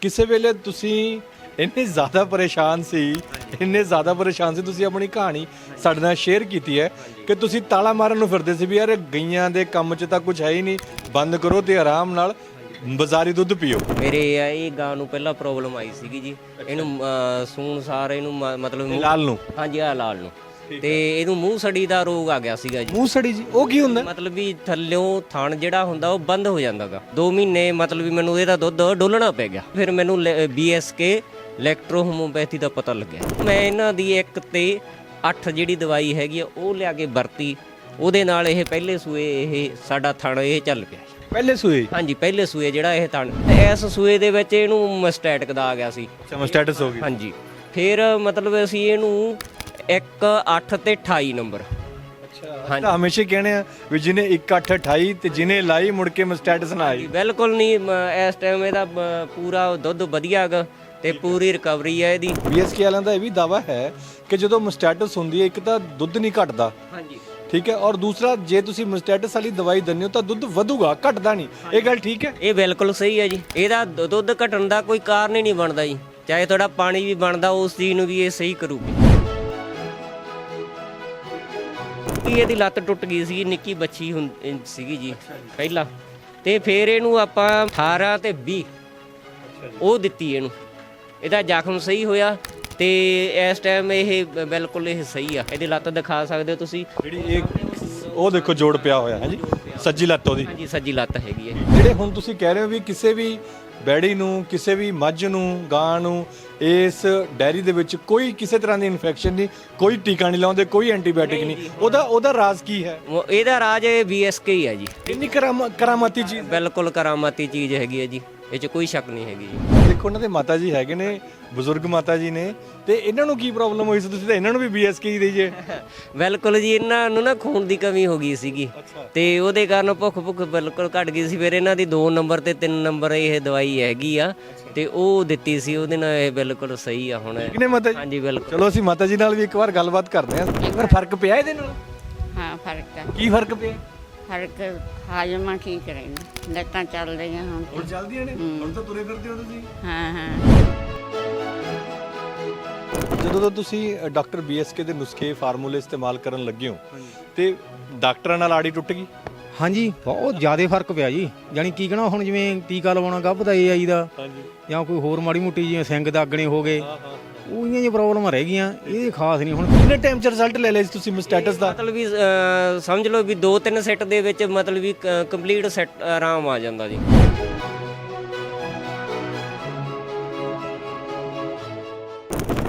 ਕਿਸੇ ਵੇਲੇ ਤੁਸੀਂ ਇੰਨੇ ਜ਼ਿਆਦਾ ਪਰੇਸ਼ਾਨ ਸੀ ਇੰਨੇ ਜ਼ਿਆਦਾ ਪਰੇਸ਼ਾਨ ਸੀ ਤੁਸੀਂ ਆਪਣੀ ਕਹਾਣੀ ਸਾਡੇ ਨਾਲ ਸ਼ੇਅਰ ਕੀਤੀ ਹੈ ਕਿ ਤੁਸੀਂ ਤਾਲਾ ਮਾਰਨ ਨੂੰ ਫਿਰਦੇ ਸੀ ਵੀ ਯਾਰ ਗਈਆਂ ਦੇ ਕੰਮ 'ਚ ਤਾਂ ਕੁਝ ਹੈ ਹੀ ਨਹੀਂ ਬੰਦ ਕਰੋ ਤੇ ਆਰਾਮ ਨਾਲ ਬਾਜ਼ਾਰੀ ਦੁੱਧ ਪੀਓ। ਮੇਰੇ ਆ ਇਹ ਗਾਂ ਨੂੰ ਪਹਿਲਾਂ ਪ੍ਰੋਬਲਮ ਆਈ ਸੀਗੀ ਜੀ। ਇਹਨੂੰ ਅਹ, ਸੂਣ ਸਾਰ ਇਹਨੂੰ ਮ- ਮਤਲਬ ਲਾਲ ਨੂੰ? ਹਾਂਜੀ ਆ ਲਾਲ ਨੂੰ। ਤੇ ਇਹਨੂੰ ਮੂੰਹ ਸੜੀ ਦਾ ਰੋਗ ਆ ਗਿਆ ਸੀਗਾ ਜੀ। ਮੂੰਹ ਸੜੀ ਜੀ ਉਹ ਕੀ ਹੁੰਦਾ? ਮਤਲਬ ਵੀ ਥੱਲਿਓਂ ਥਣ ਜਿਹੜਾ ਹੁੰਦਾ ਉਹ ਬੰਦ ਹੋ ਜਾਂਦਾਗਾ। 2 ਮਹੀਨੇ ਮਤਲਬ ਵੀ ਮੈਨੂੰ ਇਹਦਾ ਦੁੱਧ ਡੋਲਣਾ ਪੈ ਗਿਆ। ਫਿਰ ਮੈਨੂੰ ਬੀਐਸਕੇ ਇਲੈਕਟ੍ਰੋ ਹੋਮੋਪੈਥੀ ਦਾ ਪਤਾ ਲੱਗਿਆ। ਮੈਂ ਇਹਨਾਂ ਦੀ ਇੱਕ ਤੇ 8 ਜਿਹੜੀ ਦਵਾਈ ਹੈਗੀ ਆ ਉਹ ਲਿਆ ਕੇ ਵਰਤੀ। ਉਹਦੇ ਨਾਲ ਇਹ ਪਹਿਲੇ ਸੂਏ ਇਹ ਸਾਡਾ ਥਣ ਇਹ ਚੱਲ ਪਿਆ ਪਹਿਲੇ ਸੂਏ? ਹਾਂਜੀ ਪਹਿਲੇ ਸੂਏ ਜਿਹੜਾ ਇਹ ਥਣ। ਇਸ ਸੂਏ ਦੇ ਵਿੱਚ ਇਹਨੂੰ ਮਸਟੈਟਿਕ ਦਾ ਆ ਗਿਆ ਸੀ। ਸਮਝ ਸਟੇਟਸ ਹੋ ਗਈ। ਹਾਂਜੀ। ਫਿਰ ਮਤਲਬ ਅਸੀਂ ਇਹਨੂੰ 1 8 ਤੇ 28 ਨੰਬਰ। ਅੱਛਾ। ਤਾਂ ਹਮੇਸ਼ਾ ਹੀ ਕਹਿੰਦੇ ਆ ਵੀ ਜਿਹਨੇ 1828 ਤੇ ਜਿਹਨੇ ਲਾਈ ਮੁੜ ਕੇ ਸਟੇਟਸ ਨਾ ਆਈ। ਬਿਲਕੁਲ ਨਹੀਂ ਮ, ਇਸ ਟਾਈਮ ਇਹਦਾ ਮ, ਪੂਰਾ ਦੁੱਧ ਵਧੀਆ ਹੈਗਾ ਤੇ ਪੂਰੀ ਰਿਕਵਰੀ ਹੈ ਇਹਦੀ। ਬੀਐਸਕੇ ਵਾਲਿਆਂ ਦਾ ਇਹ ਵੀ ਦਾਵਾ ਹੈ ਕਿ ਜਦੋਂ ਮਸਟੈਟਸ ਹੁੰਦੀ ਹੈ ਇੱਕ ਤਾਂ ਦੁੱਧ ਨਹੀਂ ਘਟਦਾ। ਹਾਂਜੀ। ਠੀਕ ਹੈ ਔਰ ਦੂਸਰਾ ਜੇ ਤੁਸੀਂ ਮਸਟੈਟਸ ਵਾਲੀ ਦਵਾਈ ਦਿੰਦੇ ਹੋ ਤਾਂ ਦੁੱਧ ਵਧੂਗਾ ਘਟਦਾ ਨਹੀਂ। ਇਹ ਗੱਲ ਠੀਕ ਹੈ? ਇਹ ਬਿਲਕੁਲ ਸਹੀ ਹੈ ਜੀ। ਇਹਦਾ ਦੁ- ਦੁੱਧ ਘਟਣ ਦਾ ਕੋਈ ਕਾਰਨ ਹੀ ਨਹੀਂ ਬਣਦਾ ਜੀ। ਚਾਹੇ ਤੁਹਾਡਾ ਪਾਣੀ ਵੀ ਬਣਦਾ ਉਸ ਚੀਜ਼ ਨੂੰ ਵੀ ਇਹ ਸਹੀ ਕਰੂਗੀ। ਕਿ ਇਹਦੀ ਲੱਤ ਟੁੱਟ ਗਈ ਸੀ ਨਿੱਕੀ ਬੱਚੀ ਸੀਗੀ ਜੀ ਪਹਿਲਾਂ। ਤੇ ਫਿਰ ਇਹਨੂੰ ਆਪਾਂ 18 ਤੇ 20 ਉਹ ਦਿੱਤੀ ਇਹਨੂੰ। ਇਹਦਾ ਜ਼ਖਮ ਸਹੀ ਹੋਇਆ ਤੇ ਇਸ ਟਾਈਮ ਇਹ ਬਿਲਕੁਲ ਇਹ ਸਹੀ ਆ। ਇਹਦੀ ਲੱਤ ਦਿਖਾ ਸਕਦੇ ਹੋ ਤੁਸੀਂ। ਜਿਹੜੀ ਇਹ ਉਹ ਦੇਖੋ ਜੋੜ ਪਿਆ ਹੋਇਆ ਹੈ ਜੀ ਸੱਜੀ ਲੱਤ ਉਹਦੀ। ਹਾਂਜੀ ਸੱਜੀ ਲੱਤ ਹੈਗੀ ਹੈ। ਜਿਹੜੇ ਹੁਣ ਤੁਸੀਂ ਕਹਿ ਰਹੇ ਹੋ ਵੀ ਕਿਸੇ ਵੀ ਬੈੜੀ ਨੂੰ ਕਿਸੇ ਵੀ ਮੱਝ ਨੂੰ ਗਾਂ ਨੂੰ ਇਸ ਡੈਰੀ ਦੇ ਵਿੱਚ ਕੋਈ ਕਿਸੇ ਤਰ੍ਹਾਂ ਦੀ ਇਨਫੈਕਸ਼ਨ ਨਹੀਂ ਕੋਈ ਟੀਕਾ ਨਹੀਂ ਲਾਉਂਦੇ ਕੋਈ ਐਂਟੀਬਾਇਓਟਿਕ ਨਹੀਂ ਉਹਦਾ ਉਹਦਾ ਰਾਜ਼ ਕੀ ਹੈ? ਉਹ- ਇਹਦਾ ਰਾਜ ਇਹ ਬੀਐਸਕੇ ਹੀ ਹੈ ਜੀ। ਇੰਨੀ ਕਰਾਮ- ਕਰਾਮਾਤੀ ਚੀਜ਼? ਬਿਲਕੁਲ ਕਰਾਮਾਤੀ ਚੀਜ਼ ਹੈਗੀ ਹੈ ਜੀ। ਇਹ 'ਚ ਕੋਈ ਸ਼ੱਕ ਨਹੀਂ ਹੈਗੀ ਜੀ। ਦੇਖੋ ਉਹਨਾਂ ਦੇ ਮਾਤਾ ਜੀ ਹੈਗੇ ਨੇ ਬਜ਼ੁਰਗ ਮਾਤਾ ਜੀ ਨੇ ਤੇ ਇਹਨਾਂ ਨੂੰ ਕੀ ਪ੍ਰੋਬਲਮ ਹੋਈ ਸੀ? ਤੁਸੀਂ ਤਾਂ ਇਹਨਾਂ ਨੂੰ ਵੀ ਬੀਐਸਕੇ ਹੀ ਦੇਈਏ। ਬਿਲਕੁਲ ਜੀ ਇਹਨਾਂ ਨੂੰ ਨਾ ਖੂਨ ਦੀ ਕਮੀ ਹੋ ਗਈ ਸੀਗੀ। ਤੇ ਉਹਦੇ ਕਾਰਨ ਭੁੱਖ ਭੁੱਖ ਬਿਲਕੁਲ ਘਟ ਗਈ ਸੀ। ਫਿਰ ਇਹਨਾਂ ਦੀ 2 ਨੰਬਰ ਤੇ 3 ਨੰਬਰ ਇਹ ਦਵਾਈ ਹੈਗੀ ਆ ਤੇ ਉਹ ਦਿੱਤੀ ਸੀ। ਉਹਦੇ ਨਾਲ ਇਹ ਬਿਲਕੁਲ ਸਹੀ ਆ ਹੁਣ। ਕਿਨੇ ਮਾਤਾ ਜੀ? ਹਾਂਜੀ ਬਿਲਕੁਲ। ਚਲੋ ਅਸੀਂ ਮਾਤਾ ਜੀ ਨਾਲ ਵੀ ਇੱਕ ਵਾਰ ਗੱਲਬਾਤ ਕਰਦੇ ਹਾਂ। ਇੱਕ ਵਾਰ ਫ਼ਰਕ ਪਿਆ ਇਹਦੇ ਨਾਲ? ਹਾਂ ਫ਼ਰਕ ਹੈ ਕੀ ਫ਼ਰਕ ਪਿਆ? ਫ਼ਰਕ ਹਾਜ਼ਮਾ ਠੀਕ ਰਹਿੰਦਾ ਲੱਤਾਂ ਚੱਲ ਰਹੀਆਂ ਹੁਣ ਹੁਣ ਚੱਲਦੀਆਂ ਨੇ? ਹੁਣ ਤਾਂ ਤੁਰੇ ਫਿਰਦੇ ਹੋ ਤੁਸੀਂ? ਹਾਂ ਹਾਂ। ਜਦੋਂ ਤੋਂ ਤੁਸੀਂ ਡਾਕਟਰ ਬੀਐਸਕੇ ਦੇ ਨੁਸਖੇ ਫਾਰਮੂਲੇ ਇਸਤੇਮਾਲ ਕਰਨ ਲੱਗੇ ਹੋ ਤੇ ਡਾਕਟਰਾਂ ਨਾਲ ਆੜੀ ਟੁੱਟ ਗਈ? ਹਾਂਜੀ ਬਹੁਤ ਜ਼ਿਆਦਾ ਫ਼ਰਕ ਪਿਆ ਜੀ। ਯਾਨੀ ਕੀ ਕਹਣਾ ਹੁਣ ਜਿਵੇਂ ਟੀਕਾ ਲਵਾਉਣਾ ਗੱਭ ਦਾ ਏਆਈ ਦਾ ਹਾਂਜੀ। ਜਾਂ ਕੋਈ ਹੋਰ ਮਾੜੀ ਮੋਟੀ ਜਿਵੇਂ ਸਿੰਘ ਦਾਗਣੇ ਹੋ ਗਏ। ਉਹੀਆਂ ਜਿਹੀਆਂ ਪ੍ਰੋਬਲਮਾਂ ਰਹਿ ਗਈਆਂ ਇਹ ਖਾਸ ਨਹੀਂ ਹੁਣ ਕਿੰਨੇ ਟਾਈਮ ਚ ਰਿਜ਼ਲਟ ਲੈ ਲਿਆ ਸੀ ਤੁਸੀਂ ਸਟੇਟਸ ਦਾ? ਮਤਲਬ ਵੀ ਅਹ, ਸਮਝ ਲਓ ਵੀ 2-3 ਸੈੱਟ ਦੇ ਵਿੱਚ ਮਤਲਬ ਵੀ ਕੰਪਲੀਟ ਸੈੱਟ ਆਰਾਮ ਆ ਜਾਂਦਾ ਜੀ।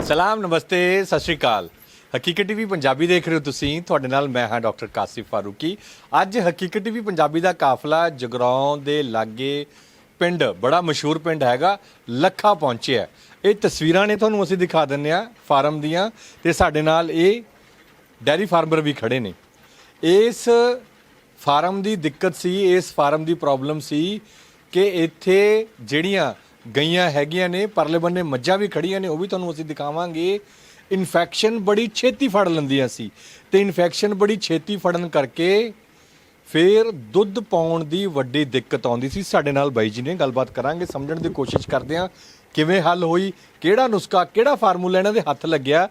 ਸਲਾਮ ਨਮਸਤੇ ਸਤਿ ਸ਼੍ਰੀ ਅਕਾਲ। ਹਕੀਕਤ ਟੀਵੀ ਪੰਜਾਬੀ ਦੇਖ ਰਹੇ ਹੋ ਤੁਸੀਂ ਤੁਹਾਡੇ ਨਾਲ ਮੈਂ ਹਾਂ ਡਾਕਟਰ ਕਾਸਿਫ ਫਾਰੂਕੀ। ਅੱਜ ਹਕੀਕਤ ਟੀਵੀ ਪੰਜਾਬੀ ਦਾ ਕਾਫਲਾ ਜਗਰਾਉਂ ਦੇ ਲਾਗੇ ਪਿੰਡ ਬੜਾ ਮਸ਼ਹੂਰ ਪਿੰਡ ਹੈਗਾ ਲੱਖਾ ਪਹੁੰਚਿਆ। ਇਹ ਤਸਵੀਰਾਂ ਨੇ ਤੁਹਾਨੂੰ ਅਸੀਂ ਦਿਖਾ ਦਿੰਨੇ ਆ ਫਾਰਮ ਦੀਆਂ ਤੇ ਸਾਡੇ ਨਾਲ ਇਹ ਡੈਰੀ ਫਾਰਮਰ ਵੀ ਖੜੇ ਨੇ। ਇਸ ਫਾਰਮ ਦੀ ਦਿੱਕਤ ਸੀ, ਇਸ ਫਾਰਮ ਦੀ ਪ੍ਰੋਬਲਮ ਸੀ ਕਿ ਇੱਥੇ ਜਿਹੜੀਆਂ ਗਈਆਂ ਹੈਗੀਆਂ ਨੇ, ਪਰਲੇ ਬੰਨੇ ਮੱਝਾਂ ਵੀ ਖੜੀਆਂ ਨੇ, ਉਹ ਵੀ ਤੁਹਾਨੂੰ ਅਸੀਂ ਦਿਖਾਵਾਂਗੇ। ਇਨਫੈਕਸ਼ਨ ਬੜੀ ਛੇਤੀ ਫੜ ਲੈਂਦੀਆਂ ਸੀ ਤੇ ਇਨਫੈਕਸ਼ਨ ਬੜੀ ਛੇਤੀ ਫੜਨ ਕਰਕੇ ਫਿਰ ਦੁੱਧ ਪਾਉਣ ਦੀ ਵੱਡੀ ਦਿੱਕਤ ਆਉਂਦੀ ਸੀ। ਸਾਡੇ ਨਾਲ ਬਾਈ ਜੀ ਨੇ ਗੱਲਬਾਤ ਕਰਾਂਗੇ, ਸਮਝਣ ਦੀ ਕੋਸ਼ਿਸ਼ ਕਰਦੇ ਹਾਂ। ਕਿਵੇਂ ਹੱਲ ਹੋਈ ਕਿਹੜਾ ਨੁਸਖਾ ਕਿਹੜਾ ਫਾਰਮੂਲਾ ਇਹਨਾਂ ਦੇ ਹੱਥ ਲੱਗਿਆ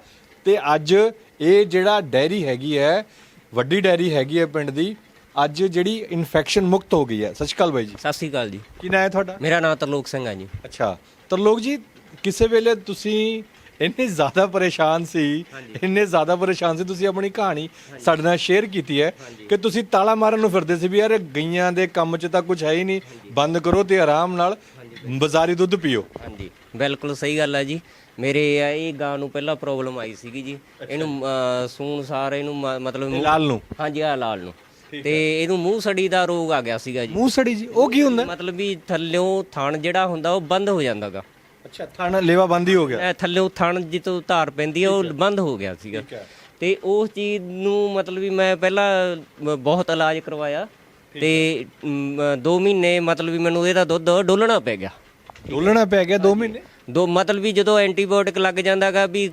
ਤੇ ਅੱਜ ਇਹ ਜਿਹੜਾ ਡੈਰੀ ਹੈਗੀ ਹੈ ਵੱਡੀ ਡੈਰੀ ਹੈਗੀ ਹੈ ਪਿੰਡ ਦੀ ਅੱਜ ਜਿਹੜੀ ਇਨਫੈਕਸ਼ਨ ਮੁਕਤ ਹੋ ਗਈ ਹੈ। ਸਤਿ ਸ਼੍ਰੀ ਅਕਾਲ ਬਾਈ ਜੀ। ਸਤਿ ਸ੍ਰੀ ਅਕਾਲ ਜੀ। ਕੀ ਨਾਂ ਹੈ ਤੁਹਾਡਾ? ਮੇਰਾ ਨਾਮ ਤਰਲੋਕ ਸਿੰਘ ਆ ਜੀ। ਅੱਛਾ ਤਰਲੋਕ ਜੀ ਕਿਸੇ ਵੇਲੇ ਤੁਸੀਂ ਇੰਨੇ ਜ਼ਿਆਦਾ ਪਰੇਸ਼ਾਨ ਸੀ ਇੰਨੇ ਜ਼ਿਆਦਾ ਪਰੇਸ਼ਾਨ ਸੀ ਤੁਸੀਂ ਆਪਣੀ ਕਹਾਣੀ ਸਾਡੇ ਨਾਲ ਸ਼ੇਅਰ ਕੀਤੀ ਹੈ ਕਿ ਤੁਸੀਂ ਤਾਲਾ ਮਾਰਨ ਨੂੰ ਫਿਰਦੇ ਸੀ ਵੀ ਯਾਰ ਗਈਆਂ ਦੇ ਕੰਮ 'ਚ ਤਾਂ ਕੁਝ ਹੈ ਹੀ ਨਹੀਂ ਬੰਦ ਕਰੋ ਤੇ ਆਰਾਮ ਨਾਲ ਬਾਜ਼ਾਰੀ ਦੁੱਧ ਪੀਓ। ਹਾਂਜੀ ਬਿਲਕੁਲ ਸਹੀ ਗੱਲ ਹੈ ਜੀ। ਮੇਰੇ ਆ ਇਹ ਗਾਂ ਨੂੰ ਪਹਿਲਾਂ ਪ੍ਰੋਬਲਮ ਆਈ ਸੀਗੀ ਜੀ। ਇਹਨੂੰ ਅਹ, ਸੂਣ ਸਾਰ ਇਹਨੂੰ ਮ- ਮਤਲਬ ਮੂੰਹ- ਲਾਲ ਨੂੰ? ਹਾਂਜੀ ਆ ਲਾਲ ਨੂੰ। ਤੇ ਇਹਨੂੰ ਮੂੰਹ ਸੜੀ ਦਾ ਰੋਗ ਆ ਗਿਆ ਸੀਗਾ ਜੀ। ਮੂੰਹ ਸੜੀ ਜੀ ਉਹ ਕੀ ਹੁੰਦਾ? ਮਤਲਬ ਵੀ ਥੱਲਿਓਂ ਥਣ ਜਿਹੜਾ ਹੁੰਦਾ ਉਹ ਬੰਦ ਹੋ ਜਾਂਦਾਗਾ ਅੱਛਾ ਥਾਣਾ ਲੇਵਾ ਬੰਦ ਹੀ ਹੋ ਗਿਆ। ਇਹ ਥੱਲਿਓਂ ਥਣ ਜਿੱਤੋਂ ਧਾਰ ਪੈਂਦੀ ਆ ਉਹ ਬੰਦ ਹੋ ਗਿਆ ਸੀਗਾ। ਤੇ ਉਸ ਚੀਜ਼ ਨੂੰ ਮਤਲਬ ਵੀ ਮੈਂ ਪਹਿਲਾਂ ਬ- ਬਹੁਤ ਇਲਾਜ ਕਰਵਾਇਆ। ਤੇ 2 ਮਹੀਨੇ ਮਤਲਬ ਵੀ ਮੈਨੂੰ ਇਹਦਾ ਦੁੱਧ ਡੋਲਣਾ ਪੈ ਗਿਆ। ਡੋਲਣਾ ਪੈ ਗਿਆ 2 ਮਹੀਨੇ? ਦੋ ਮਤਲਬ ਵੀ ਜਦੋਂ ਐਂਟੀਬਾਇਓਟਿਕ ਲੱਗ ਜਾਂਦਾਗਾ ਵੀ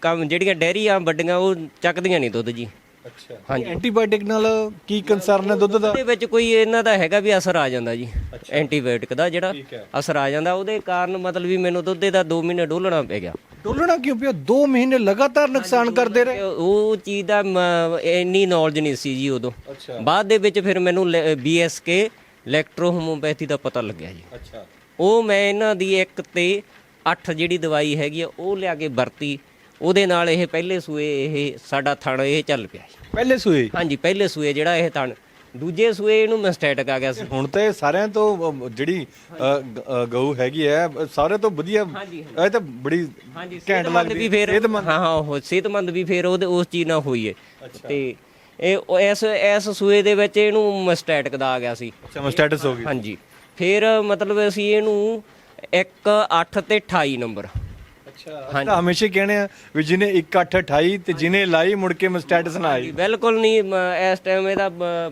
ਕੰਮ ਜਿਹੜੀਆਂ ਡੈਰੀਆਂ ਵੱਡੀਆਂ ਉਹ ਚੱਕਦੀਆਂ ਨਹੀਂ ਦੁੱਧ ਜੀ। ਅੱਛਾ। ਹਾਂਜੀ। ਐਂਟੀਬਾਇਓਟਿਕ ਨਾਲ ਕੀ ਕੰਸਰਨ ਹੈ ਦੁੱਧ ਦਾ? ਉਹਦੇ ਵਿੱਚ ਕੋਈ ਇਹਨਾਂ ਦਾ ਹੈਗਾ ਵੀ ਅਸਰ ਆ ਜਾਂਦਾ ਜੀ ਐਂਟੀਬਾਇਓਟਿਕ ਦਾ ਜਿਹੜਾ। ਅਸਰ ਆ ਜਾਂਦਾ। ਉਹਦੇ ਕਾਰਨ ਮਤਲਬ ਵੀ ਮੈਨੂੰ ਦੁੱਧ ਦਾ 2 ਮਹੀਨੇ ਡੋਲਣਾ ਪੈ ਗਿਆ। ਡੋਲਣਾ ਕਿਉਂ ਪਿਆ? 2 ਮਹੀਨੇ ਲਗਾਤਾਰ ਨੁਕਸਾਨ ਕਰਦੇ ਰਹੇ। ਉਹ ਚੀਜ਼ ਦਾ ਮ- ਇੰਨੀ ਨੌਲੇਜ ਨਹੀਂ ਸੀ ਜੀ ਉਦੋਂ। ਅੱਛਾ। ਬਾਅਦ ਦੇ ਵਿੱਚ ਫਿਰ ਮੈਨੂੰ ਬੀਐਸਕੇ ਇਲੈਕਟ੍ਰੋ ਹੋਮੋਪੈਥੀ ਦਾ ਪਤਾ ਲੱਗਿਆ ਜੀ। ਅੱਛਾ। ਉਹ ਮੈਂ ਇਹਨਾਂ ਦੀ ਇੱਕ ਤੇ 8 ਜਿਹੜੀ ਦਵਾਈ ਹੈਗੀ ਆ ਉਹ ਲਿਆ ਕੇ ਵਰਤੀ। ਉਹਦੇ ਨਾਲ ਇਹ ਪਹਿਲੇ ਸੂਏ ਇਹ ਸਾਡਾ ਥਣ ਇਹ ਚੱਲ ਪਿਆ ਜੀ। ਪਹਿਲੇ ਸੂਏ? ਹਾਂਜੀ ਪਹਿਲੇ ਸੂਏ ਜਿਹੜਾ ਇਹ ਥਣ। ਦੂਜੇ ਸੂਏ ਇਹਨੂੰ ਮਸਟੈਟਿਕ ਆ ਗਿਆ ਸੀ। ਹੁਣ ਤਾਂ ਸਾਰਿਆਂ ਤੋਂ ਜਿਹੜੀ ਅ, ਗ- ਅ, ਗਊ ਹੈਗੀ ਹੈ ਅ, ਸਾਰੇ ਤੋਂ ਵਧੀਆ। ਇਹ ਤਾਂ ਬੜੀ ਘੈਂਟ ਸਿਹਤਮੰਦ ਲੱਗਦੀ ਵੀ ਫਿਰ। ਹਾਂ ਹਾਂ ਉਹ ਸਿਹਤਮੰਦ ਵੀ ਫਿਰ ਉਹਦੇ ਉਸ ਚੀਜ਼ ਨਾਲ ਹੋਈ ਹੈ। ਤੇ ਇਹ ਉਹ ਇਸ ਇਸ ਸੂਏ ਦੇ ਵਿੱਚ ਇਹਨੂੰ ਮਸਟੈਟਿਕ ਦਾ ਆ ਗਿਆ ਸੀ। ਅੱਛਾ ਸਟੇਟਸ ਹੋ ਗਈ। ਹਾਂਜੀ। ਫਿਰ ਮਤਲਬ ਅਸੀਂ ਇਹਨੂੰ 1 8 ਤੇ 28 ਨੰਬਰ। ਅੱਛਾ। ਤਾਂ ਹਮੇਸ਼ਾ ਕਹਿੰਦੇ ਆ ਵੀ ਜਿਹਨੇ 1828 ਤੇ ਜਿਹਨੇ ਲਾਈ ਮੁੜ ਕੇ ਸਟੇਟਸ ਨਾ ਆਈ। ਬਿਲਕੁਲ ਨਹੀਂ ਮ, ਇਸ ਟਾਈਮ ਇਹਦਾ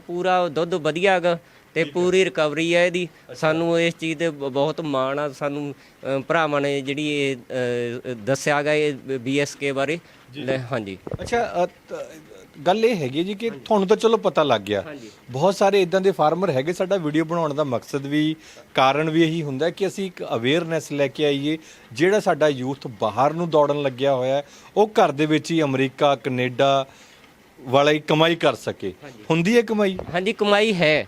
ਪੂਰਾ ਦੁੱਧ ਵਧੀਆ ਹੈਗਾ ਤੇ ਪੂਰੀ ਰਿਕਵਰੀ ਹੈ ਇਹਦੀ। ਸਾਨੂੰ ਇਸ ਚੀਜ਼ ਤੇ ਬ- ਬਹੁਤ ਮਾਣ ਆ ਸਾਨੂੰ ਅ, ਭਰਾਵਾਂ ਨੇ ਜਿਹੜੀ ਇਹ ਅ, ਦੱਸਿਆ ਗਾ ਇਹ ਬੀਐਸਕੇ ਬਾਰੇ। ਲੈ, ਹਾਂਜੀ। ਅੱਛਾ ਅ, ਤ- ਗੱਲ ਇਹ ਹੈਗੀ ਜੀ ਕਿ ਤੁਹਾਨੂੰ ਤਾਂ ਚਲੋ ਪਤਾ ਲੱਗ ਗਿਆ। ਬਹੁਤ ਸਾਰੇ ਇਦਾਂ ਦੇ ਫਾਰਮਰ ਹੈਗੇ ਸਾਡਾ ਵੀਡੀਓ ਬਣਾਉਣ ਦਾ ਮਕਸਦ ਵੀ ਕਾਰਨ ਵੀ ਇਹੀ ਹੁੰਦਾ ਕਿ ਅਸੀਂ ਇੱਕ ਅਵੇਅਰਨੈਸ ਲੈ ਕੇ ਆਈਏ ਜਿਹੜਾ ਸਾਡਾ ਯੂਥ ਬਾਹਰ ਨੂੰ ਦੌੜਨ ਲੱਗਿਆ ਹੋਇਆ ਹੈ, ਉਹ ਘਰ ਦੇ ਵਿੱਚ ਹੀ ਅਮਰੀਕਾ ਕੈਨੇਡਾ ਵਾਲਾ ਹੀ ਕਮਾਈ ਕਰ ਸਕੇ। ਹੁੰਦੀ ਹੈ ਕਮਾਈ? ਹਾਂਜੀ ਕਮਾਈ ਹੈ।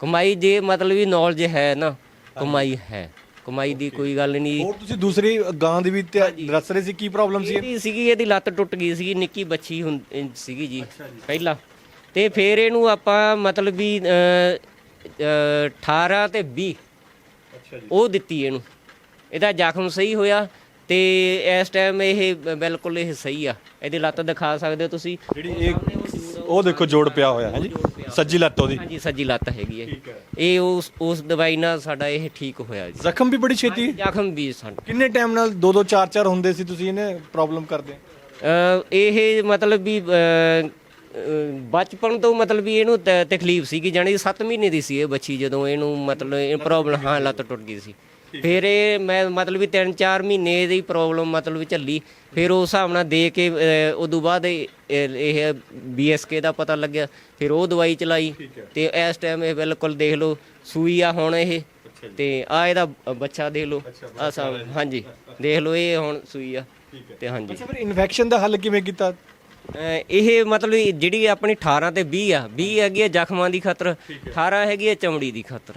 ਕਮਾਈ ਜੇ ਮਤਲਬ ਵੀ ਨੌਲੇਜ ਹੈ ਨਾ ਕਮਾਈ ਹੈ। ਕਮਾਈ ਦੀ ਕੋਈ ਗੱਲ ਨਹੀਂ। ਹੋਰ ਤੁਸੀਂ ਦੂਸਰੀ ਗਾਂ ਦੀ ਵੀ ਤੇ ਦੱਸ ਰਹੇ ਸੀ ਕੀ ਪ੍ਰੋਬਲਮ ਸੀ? ਇਹਦੀ ਸੀਗੀ ਇਹਦੀ ਲੱਤ ਟੁੱਟ ਗਈ ਸੀਗੀ ਨਿੱਕੀ ਬੱਚੀ ਹੁੰ- ਅਹ ਸੀਗੀ ਜੀ ਪਹਿਲਾਂ। ਤੇ ਫਿਰ ਇਹਨੂੰ ਆਪਾਂ ਮਤਲਬ ਵੀ ਅ, ਅ, 18 ਤੇ 20 ਉਹ ਦਿੱਤੀ ਇਹਨੂੰ। ਇਹਦਾ ਜ਼ਖਮ ਸਹੀ ਹੋਇਆ ਤੇ ਇਸ ਟਾਈਮ ਇਹ ਬਿਲਕੁਲ ਇਹ ਸਹੀ ਆ। ਇਹਦੀ ਲੱਤ ਦਿਖਾ ਸਕਦੇ ਹੋ ਤੁਸੀਂ। ਜਿਹੜੀ ਇਹ ਉਹ ਦੇਖੋ ਜੋੜ ਪਿਆ ਹੋਇਆ ਹੈ ਜੀ ਸੱਜੀ ਲੱਤ ਉਹਦੀ। ਹਾਂਜੀ ਸੱਜੀ ਲੱਤ ਹੈਗੀ ਹੈ। ਇਹ ਉਸ ਉਸ ਦਵਾਈ ਨਾਲ ਸਾਡਾ ਇਹ ਠੀਕ ਹੋਇਆ ਜੀ। ਜ਼ਖਮ ਵੀ ਬੜੀ ਛੇਤੀ? ਜ਼ਖਮ ਵੀ ਸਾਡਾ ਕਿੰਨੇ ਟਾਈਮ ਨਾਲ ਦੋ ਦੋ ਚਾਰ ਚਾਰ ਹੁੰਦੇ ਸੀ ਤੁਸੀਂ ਇਹਨੇ ਪ੍ਰੋਬਲਮ ਕਰਦੇ? ਇਹ ਮਤਲਬ ਵੀ ਬਚਪਨ ਤੋਂ ਮਤਲਬ ਵੀ ਇਹਨੂੰ ਤਕਲੀਫ ਸੀਗੀ ਜਾਣੀ 7 ਮਹੀਨੇ ਦੀ ਸੀ ਇਹ ਬੱਚੀ ਜਦੋਂ ਇਹਨੂੰ ਮਤਲਬ ਇਹ ਪ੍ਰੋਬਲਮ ਹਾਂ ਲੱਤ ਟੁੱਟ ਗਈ ਸੀ। ਫਿਰ ਇਹ ਮੈਂ ਮਤਲਬ ਵੀ 3-4 ਮਹੀਨੇ ਦੀ ਪ੍ਰੋਬਲਮ ਮਤਲਬ ਵੀ ਚੱਲੀ ਫਿਰ ਉਸ ਹਿਸਾਬ ਨਾਲ ਦੇ ਕੇ ਅ, ਉਦੋਂ ਬਾਅਦ ਇਹ ਇਹ ਬੀਐਸਕੇ ਦਾ ਪਤਾ ਲੱਗਿਆ। ਫਿਰ ਉਹ ਦਵਾਈ ਚਲਾਈ ਤੇ ਇਸ ਟਾਈਮ ਇਹ ਬਿਲਕੁਲ ਦੇਖ ਲਓ ਸੂਈ ਆ ਹੁਣ ਇਹ। ਤੇ ਆ ਇਹਦਾ ਬੱਚਾ ਦੇਖ ਲਓ। ਆ ਸਭ ਹਾਂਜੀ ਦੇਖ ਲਓ ਇਹ ਹੁਣ ਸੂਈ ਆ। ਤੇ ਹਾਂਜੀ। ਅੱਛਾ ਫਿਰ ਇਨਫੈਕਸ਼ਨ ਦਾ ਹੱਲ ਕਿਵੇਂ ਕੀਤਾ? ਅਹ ਇਹ ਮਤਲਬ ਜਿਹੜੀ ਆਪਣੀ 18 ਤੇ 20 ਆ 20 ਹੈਗੀ ਆ ਜ਼ਖਮਾਂ ਦੀ ਖਾਤਰ 18 ਹੈਗੀ ਆ ਚਮੜੀ ਦੀ ਖਾਤਰ।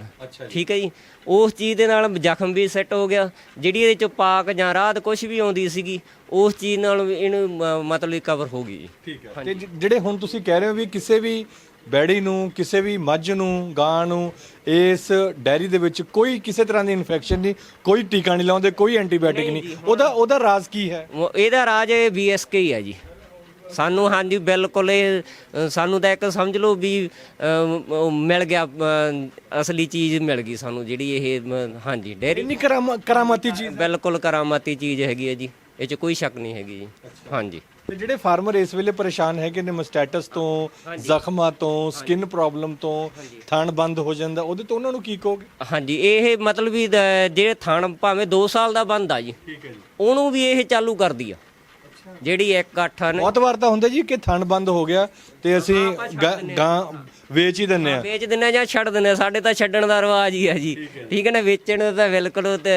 ਠੀਕ ਹੈ ਜੀ। ਉਸ ਚੀਜ਼ ਦੇ ਨਾਲ ਜ਼ਖਮ ਵੀ ਸੈੱਟ ਹੋ ਗਿਆ। ਜਿਹੜੀ ਇਹਦੇ ਚ ਪਾਕ ਜਾਂ ਰਾਤ ਕੁਝ ਵੀ ਆਉਂਦੀ ਸੀਗੀ ਉਸ ਚੀਜ਼ ਨਾਲ ਵੀ ਇਹਨੂੰ ਮ- ਮਤਲਬ ਕਵਰ ਹੋ ਗਈ ਜੀ। ਠੀਕ ਹੈ। ਤੇ ਜ- ਜਿਹੜੇ ਹੁਣ ਤੁਸੀਂ ਕਹਿ ਰਹੇ ਹੋ ਵੀ ਕਿਸੇ ਵੀ ਬੈੜੀ ਨੂੰ ਕਿਸੇ ਵੀ ਮੱਝ ਨੂੰ ਗਾਂ ਨੂੰ ਇਸ ਡੈਰੀ ਦੇ ਵਿੱਚ ਕੋਈ ਕਿਸੇ ਤਰ੍ਹਾਂ ਦੀ ਇਨਫੈਕਸ਼ਨ ਨਹੀਂ ਕੋਈ ਟੀਕਾ ਨਹੀਂ ਲਾਉਂਦੇ ਕੋਈ ਐਂਟੀਬਾਇਓਟਿਕ ਨਹੀਂ ਉਹਦਾ ਉਹਦਾ ਰਾਜ਼ ਕੀ ਹੈ? ਉਹ- ਇਹਦਾ ਰਾਜ ਬੀਐਸਕੇ ਹੀ ਆ ਜੀ। ਸਾਨੂੰ ਹਾਂਜੀ ਬਿਲਕੁਲ ਇਹ ਅ, ਸਾਨੂੰ ਤਾਂ ਇੱਕ ਸਮਝ ਲਓ ਵੀ ਅ, ਉਹ ਮਿਲ ਗਿਆ ਅ, ਅਸਲੀ ਚੀਜ਼ ਮਿਲ ਗਈ ਸਾਨੂੰ ਜਿਹੜੀ ਇਹ ਮ, ਹਾਂਜੀ ਡੇਰੀ ਇੰਨੀ ਕਰਾਮਾ ਕਰਾਮਾਤੀ ਚੀਜ਼ ਬਿਲਕੁਲ ਕਰਾਮਾਤੀ ਚੀਜ਼ ਹੈਗੀ ਹੈ ਜੀ ਇਹ 'ਚ ਕੋਈ ਸ਼ੱਕ ਨਹੀਂ ਹੈਗੀ ਜੀ। ਹਾਂਜੀ। ਤੇ ਜਿਹੜੇ ਫਾਰਮਰ ਇਸ ਵੇਲੇ ਪਰੇਸ਼ਾਨ ਹੈਗੇ ਨੇ ਮਸਟੈਟਸ ਤੋਂ ਜ਼ਖਮਾਂ ਤੋਂ ਸਕਿਨ ਪ੍ਰੋਬਲਮ ਤੋਂ ਥਣ ਬੰਦ ਹੋ ਜਾਂਦਾ ਉਹਦੇ ਤੋਂ ਉਹਨਾਂ ਨੂੰ ਕੀ ਕਹੋਗੇ? ਹਾਂਜੀ ਇਹ ਮਤਲਬ ਵੀ ਦ- ਜਿਹੜੇ ਥਣ ਭਾਵੇਂ 2 ਸਾਲ ਦਾ ਬੰਦ ਆ ਜੀ ਠੀਕ ਹੈ ਜੀ। ਉਹਨੂੰ ਵੀ ਇਹ ਚਾਲੂ ਕਰਦੀ ਆ। ਜਿਹੜੀ 1 8 ਨੇ ਬਹੁਤ ਵਾਰ ਤਾਂ ਹੁੰਦਾ ਜੀ ਕਿ ਥਣ ਬੰਦ ਹੋ ਗਿਆ ਤੇ ਅਸੀਂ ਗ- ਗਾਂ ਵੇਚ ਹੀ ਦਿੰਨੇ ਆ। ਵੇਚ ਦਿੰਨੇ ਜਾਂ ਛੱਡ ਦਿੰਨੇ ਸਾਡੇ ਤਾਂ ਛੱਡਣ ਦਾ ਰਿਵਾਜ ਹੀ ਆ ਜੀ। ਠੀਕ ਹੈ। ਨਾ? ਵੇਚਣ ਦਾ ਤਾਂ ਬਿਲਕੁਲ ਤੇ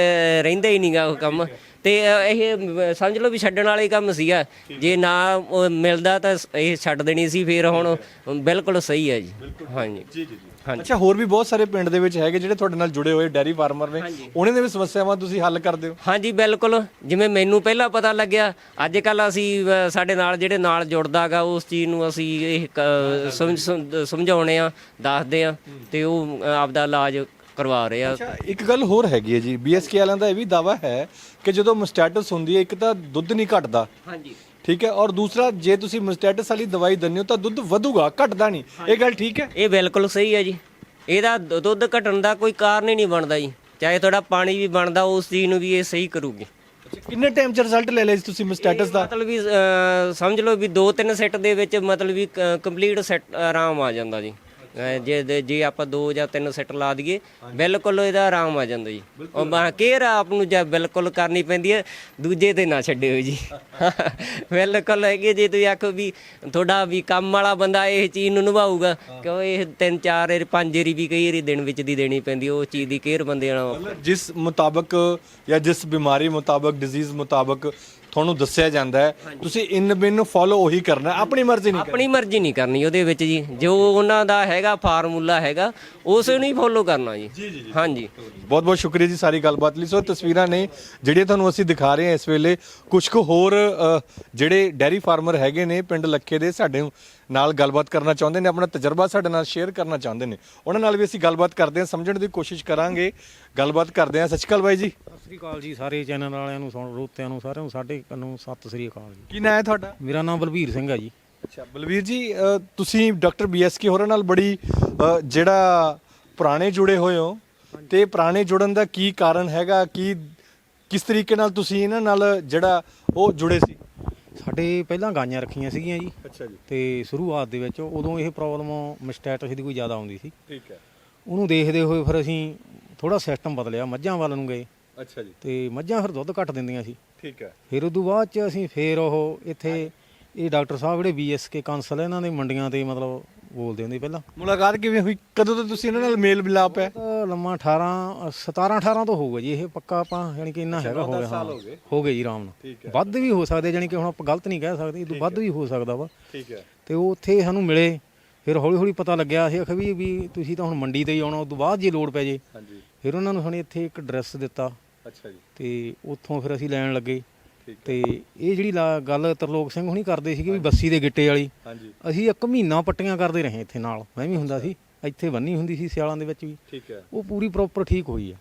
ਰਹਿੰਦਾ ਹੀ ਨਹੀਂਗਾ ਉਹ ਕੰਮ। ਤੇ ਇਹ ਸਮਝ ਲਓ ਵੀ ਛੱਡਣ ਵਾਲਾ ਕੰਮ ਸੀਗਾ। ਜੇ ਨਾ ਮਿਲਦਾ ਤਾਂ ਇਹ ਛੱਡ ਦੇਣੀ ਸੀ ਫਿਰ ਹੁਣ ਬਿਲਕੁਲ ਸਹੀ ਹੈ ਜੀ। ਹਾਂਜੀ। ਜੀ ਜੀ ਹਾਂਜੀ। ਅੱਛਾ ਹੋਰ ਵੀ ਬਹੁਤ ਸਾਰੇ ਪਿੰਡ ਦੇ ਵਿੱਚ ਹੈਗੇ ਜਿਹੜੇ ਤੁਹਾਡੇ ਨਾਲ ਜੁੜੇ ਹੋਏ ਡੈਰੀ ਫਾਰਮਰ ਨੇ। ਉਹਨਾਂ ਦੇ ਵੀ ਸਮੱਸਿਆਵਾਂ ਤੁਸੀਂ ਹੱਲ ਕਰਦੇ ਹੋ? ਹਾਂਜੀ ਬਿਲਕੁਲ। ਜਿਵੇਂ ਮੈਨੂੰ ਪਹਿਲਾਂ ਪਤਾ ਲੱਗਿਆ ਅੱਜ ਕੱਲ ਅਸੀਂ ਸਾਡੇ ਨਾਲ ਜਿਹੜੇ ਨਾਲ ਜੁੜਦਾਗਾ ਉਸ ਚੀਜ਼ ਨੂੰ ਅਸੀਂ ਇਹ ਸਮਝਾਉਣੇ ਆ ਦੱਸਦੇ ਆ ਤੇ ਉਹ ਆਪਦਾ ਇਲਾਜ ਕਰਵਾ ਰਹੇ ਆ। ਅੱਛਾ ਇੱਕ ਗੱਲ ਹੋਰ ਹੈਗੀ ਹੈ ਜੀ ਬੀਐਸਕੇ ਵਾਲਿਆਂ ਦਾ ਇਹ ਵੀ ਦਾਵਾ ਹੈ ਕਿ ਜਦੋਂ ਮਸਟੈਟਸ ਹੁੰਦੀ ਹੈ ਇੱਕ ਤਾਂ ਦੁੱਧ ਨਹੀਂ ਘਟਦਾ। ਹਾਂਜੀ। ਠੀਕ ਹੈ ਔਰ ਦੂਸਰਾ ਜੇ ਤੁਸੀਂ ਮਸਟੈਟਸ ਵਾਲੀ ਦਵਾਈ ਦਿੰਦੇ ਹੋ ਤਾਂ ਦੁੱਧ ਵਧੂਗਾ ਘਟਦਾ ਨਹੀਂ। ਇਹ ਗੱਲ ਠੀਕ ਹੈ? ਇਹ ਬਿਲਕੁਲ ਸਹੀ ਹੈ ਜੀ। ਇਹਦਾ ਦੁ- ਦੁੱਧ ਘਟਣ ਦਾ ਕੋਈ ਕਾਰਨ ਹੀ ਨਹੀਂ ਬਣਦਾ ਜੀ। ਚਾਹੇ ਤੁਹਾਡਾ ਪਾਣੀ ਵੀ ਬਣਦਾ ਉਸ ਚੀਜ਼ ਨੂੰ ਵੀ ਇਹ ਸਹੀ ਕਰੂਗੀ। ਕਿੰਨੇ ਟਾਈਮ ਚ ਰਿਜ਼ਲਟ ਲੈ ਲਿਆ ਤੁਸੀਂ ਮਸਟੈਟਸ ਦਾ? ਮਤਲਬ ਵੀ ਸਮਝ ਲਓ ਵੀ ਦੋ ਤਿੰਨ ਸੈੱਟ ਦੇ ਵਿੱਚ ਮਤਲਬ ਵੀ ਕੰਪਲੀਟ ਸੈੱਟ ਆਰਾਮ ਆ ਜਾਂਦਾ ਜੀ। ਅਹ ਜੇ ਦੇ- ਜੇ ਆਪਾਂ ਦੋ ਜਾਂ ਤਿੰਨ ਸੈੱਟ ਲਾ ਦਈਏ ਬਿਲਕੁਲ ਇਹਦਾ ਆਰਾਮ ਆ ਜਾਂਦਾ ਜੀ। ਉਹ ਬਾਹ ਕੇਅਰ ਆਪ ਨੂੰ ਜੇ ਬਿਲਕੁਲ ਕਰਨੀ ਪੈਂਦੀ ਹੈ ਦੂਜੇ ਤੇ ਨਾ ਛੱਡਿਓ ਜੀ। ਬਿਲਕੁਲ ਹੈਗੇ ਜੇ ਤੁਸੀਂ ਆਖੋ ਵੀ ਤੁਹਾਡਾ ਵੀ ਕੰਮ ਵਾਲਾ ਬੰਦਾ ਇਹ ਚੀਜ਼ ਨੂੰ ਨਿਭਾਊਗਾ ਕਿਉਂ ਇਹ ਤਿੰਨ ਚਾਰ ਏਰੀ ਪੰਜ ਏਰੀ ਵੀ ਕਈ ਏਰੀ ਦਿਨ ਵਿੱਚ ਦੀ ਦੇਣੀ ਪੈਂਦੀ ਉਹ ਚੀਜ਼ ਦੀ ਕੇਅਰ ਬੰਦੇ ਨਾਲ ਮਤਲਬ ਜਿਸ ਮੁਤਾਬਕ ਜਾਂ ਜਿਸ ਬਿਮਾਰੀ ਮੁਤਾਬਕ ਡਿਜ਼ੀਜ਼ ਮੁਤਾਬਕ ਤੁਹਾਨੂੰ ਦੱਸਿਆ ਜਾਂਦਾ ਹੈ। ਤੁਸੀਂ ਇਨ ਬਿਨ ਫੋਲੋ ਉਹੀ ਕਰਨਾ ਆਪਣੀ ਮਰਜ਼ੀ ਨਹੀਂ ਆਪਣੀ ਮਰਜ਼ੀ ਨਹੀਂ ਕਰਨੀ ਉਹਦੇ ਵਿੱਚ ਜੀ। ਜੋ ਉਹਨਾਂ ਦਾ ਹੈਗਾ ਫਾਰਮੂਲਾ ਹੈਗਾ ਉਸੇ ਨੂੰ ਹੀ ਫੋਲੋ ਕਰਨਾ ਜੀ। ਹਾਂਜੀ। ਬਹੁਤ ਬਹੁਤ ਸ਼ੁਕਰੀਆ ਜੀ ਸਾਰੀ ਗੱਲਬਾਤ ਲਈ। ਸੋ ਤਸਵੀਰਾਂ ਨੇ ਜਿਹੜੀਆਂ ਤੁਹਾਨੂੰ ਅਸੀਂ ਦਿਖਾ ਰਹੇ ਹਾਂ ਇਸ ਵੇਲੇ। ਕੁਝ ਕੁ ਹੋਰ ਜਿਹੜੇ ਡੈਰੀ ਫਾਰਮਰ ਹੈਗੇ ਨੇ ਪਿੰਡ ਲੱਖੇ ਦੇ ਸਾਡੇ ਨਾਲ ਗੱਲਬਾਤ ਕਰਨਾ ਚਾਹੁੰਦੇ ਨੇ ਆਪਣਾ ਤਜਰਬਾ ਸਾਡੇ ਨਾਲ ਸ਼ੇਅਰ ਕਰਨਾ ਚਾਹੁੰਦੇ ਨੇ। ਉਹਨਾਂ ਨਾਲ ਵੀ ਅਸੀਂ ਗੱਲਬਾਤ ਕਰਦੇ ਹਾਂ ਸਮਝਣ ਦੀ ਕੋਸ਼ਿਸ਼ ਕਰਾਂਗੇ। ਗੱਲਬਾਤ ਕਰਦੇ ਹਾਂ। ਸਤਿ ਸ਼੍ਰੀ ਅਕਾਲ ਬਾਈ ਜੀ। ਸਤਿ ਸ੍ਰੀ ਅਕਾਲ ਜੀ ਸਾਰੇ ਚੈਨਲ ਵਾਲਿਆਂ ਨੂੰ ਸੁਣ ਰੋਤਿਆਂ ਨੂੰ ਸਾਰਿਆਂ ਨੂੰ ਸਾਡੇ ਨੂੰ ਸਤਿ ਸ੍ਰੀ ਅਕਾਲ ਜੀ। ਕੀ ਨਾਂ ਹੈ ਤੁਹਾਡਾ? ਮੇਰਾ ਨਾਮ ਬਲਬੀਰ ਸਿੰਘ ਹੈ ਜੀ। ਅੱਛਾ ਬਲਵੀਰ ਜੀ ਅ, ਤੁਸੀਂ ਡਾਕਟਰ ਬੀਐਸਕੇ ਹੋਰਾਂ ਨਾਲ ਬੜੀ ਅ, ਜਿਹੜਾ ਪੁਰਾਣੇ ਜੁੜੇ ਹੋਏ ਹੋ ਤੇ ਪੁਰਾਣੇ ਜੁੜਨ ਦਾ ਕੀ ਕਾਰਨ ਹੈਗਾ ਕੀ ਕਿਸ ਤਰੀਕੇ ਨਾਲ ਤੁਸੀਂ ਇਹਨਾਂ ਨਾਲ ਜਿਹੜਾ ਉਹ ਜੁੜੇ ਸੀ? ਸਾਡੇ ਪਹਿਲਾਂ ਗਾਈਆਂ ਰੱਖੀਆਂ ਸੀਗੀਆਂ ਜੀ। ਅੱਛਾ ਜੀ। ਤੇ ਸ਼ੁਰੂਆਤ ਦੇ ਵਿੱਚ ਉਦੋਂ ਇਹ ਪ੍ਰੋਬਲਮ ਮਸਟੈਟਸ ਦੀ ਕੋਈ ਜ਼ਿਆਦਾ ਆਉਂਦੀ ਸੀ। ਠੀਕ ਹੈ। ਉਹਨੂੰ ਦੇਖਦੇ ਹੋਏ ਫਿਰ ਅਸੀਂ ਥੋੜਾ ਸਿਸਟਮ ਬਦਲਿਆ ਮੱਝਾਂ ਵੱਲ ਨੂੰ ਗਏ। ਅੱਛਾ ਜੀ। ਤੇ ਮੱਝਾਂ ਫਿਰ ਦੁੱਧ ਘੱਟ ਦਿੰਦੀਆਂ ਸੀ। ਠੀਕ ਹੈ। ਫਿਰ ਉਦੋਂ ਬਾਅਦ ਚ ਅਸੀਂ ਫੇਰ ਉਹ ਇੱਥੇ ਇਹ ਡਾਕਟਰ ਸਾਹਿਬ ਜਿਹੜੇ ਬੀਐਸਕੇ ਕਾਉਂਸਲ ਇਹਨਾਂ ਦੇ ਮੰਡੀਆਂ ਤੇ ਮਤਲਬ ਬੋਲਦੇ ਹੁੰਦੇ ਪਹਿਲਾਂ। ਮੁਲਾਕਾਤ ਕਿਵੇਂ ਹੋਈ? ਕਦੋਂ ਤੋਂ ਤੁਸੀਂ ਇਹਨਾਂ ਨਾਲ ਮੇਲ ਮਿਲਾਪ ਹੈ? ਤਾਂ ਲੰਮਾ 18 17 18 ਤੋਂ ਹੋਊਗਾ ਜੀ ਇਹ ਪੱਕਾ ਆਪਾਂ ਯਾਨੀ ਕਿ ਇੰਨਾ ਹੈਗਾ ਹੋ ਗਿਆ ਹਾਂ। ਹੋ ਗਏ। ਜੀ ਆਰਾਮ ਨਾਲ। ਵੱਧ ਵੀ ਹੋ ਸਕਦੇ ਯਾਨੀ ਕਿ ਹੁਣ ਆਪਾਂ ਗਲਤ ਨਹੀਂ ਕਹਿ ਸਕਦੇ ਇਹ ਤੋਂ ਵੱਧ ਵੀ ਹੋ ਸਕਦਾ ਵਾ। ਠੀਕ ਹੈ। ਤੇ ਉਹ ਉੱਥੇ ਸਾਨੂੰ ਮਿਲੇ ਫਿਰ ਹੌਲੀ ਹੌਲੀ ਪਤਾ ਲੱਗਿਆ ਅਸੀਂ ਆਖਿਆ ਵੀ ਵੀ ਤੁਸੀਂ ਤਾਂ ਹੁਣ ਮੰਡੀ ਤੇ ਹੀ ਆਉਣਾ ਉਸ ਤੋਂ ਬਾਅਦ ਜੇ ਲੋੜ ਪੈ ਜੇ। ਹਾਂਜੀ। ਫਿਰ ਉਹਨਾਂ ਨੂੰ ਸਾਨੂੰ ਇੱਥੇ ਇੱਕ ਐਡਰੈਸ ਦਿੱਤਾ। ਅੱਛਾ ਜੀ। ਤੇ ਉੱਥੋਂ ਫਿਰ ਅਸੀਂ ਲੈਣ ਲੱਗੇ। ਤੇ ਇਹ ਜਿਹੜੀ ਲਾ- ਗੱਲ ਤਰਲੋਕ ਸਿੰਘ ਹੁਣੀ ਕਰਦੇ ਸੀਗੇ ਵੀ ਬੱਸੀ ਦੇ ਗਿੱਟੇ ਵਾਲੀ ਹਾਂਜੀ। ਅਸੀਂ ਇੱਕ ਮਹੀਨਾ ਪੱਟੀਆਂ ਕਰਦੇ ਰਹੇ ਇੱਥੇ ਨਾਲ ਮੈਂ ਵੀ ਹੁੰਦਾ ਸੀ। ਇੱਥੇ ਬੰਨੀ ਹੁੰਦੀ ਸੀ ਸਿਆਲਾਂ ਦੇ ਵਿੱਚ ਵੀ। ਠੀਕ ਹੈ। ਉਹ ਪੂਰੀ ਪ੍ਰੋਪਰ ਠੀਕ ਹੋਈ ਆ।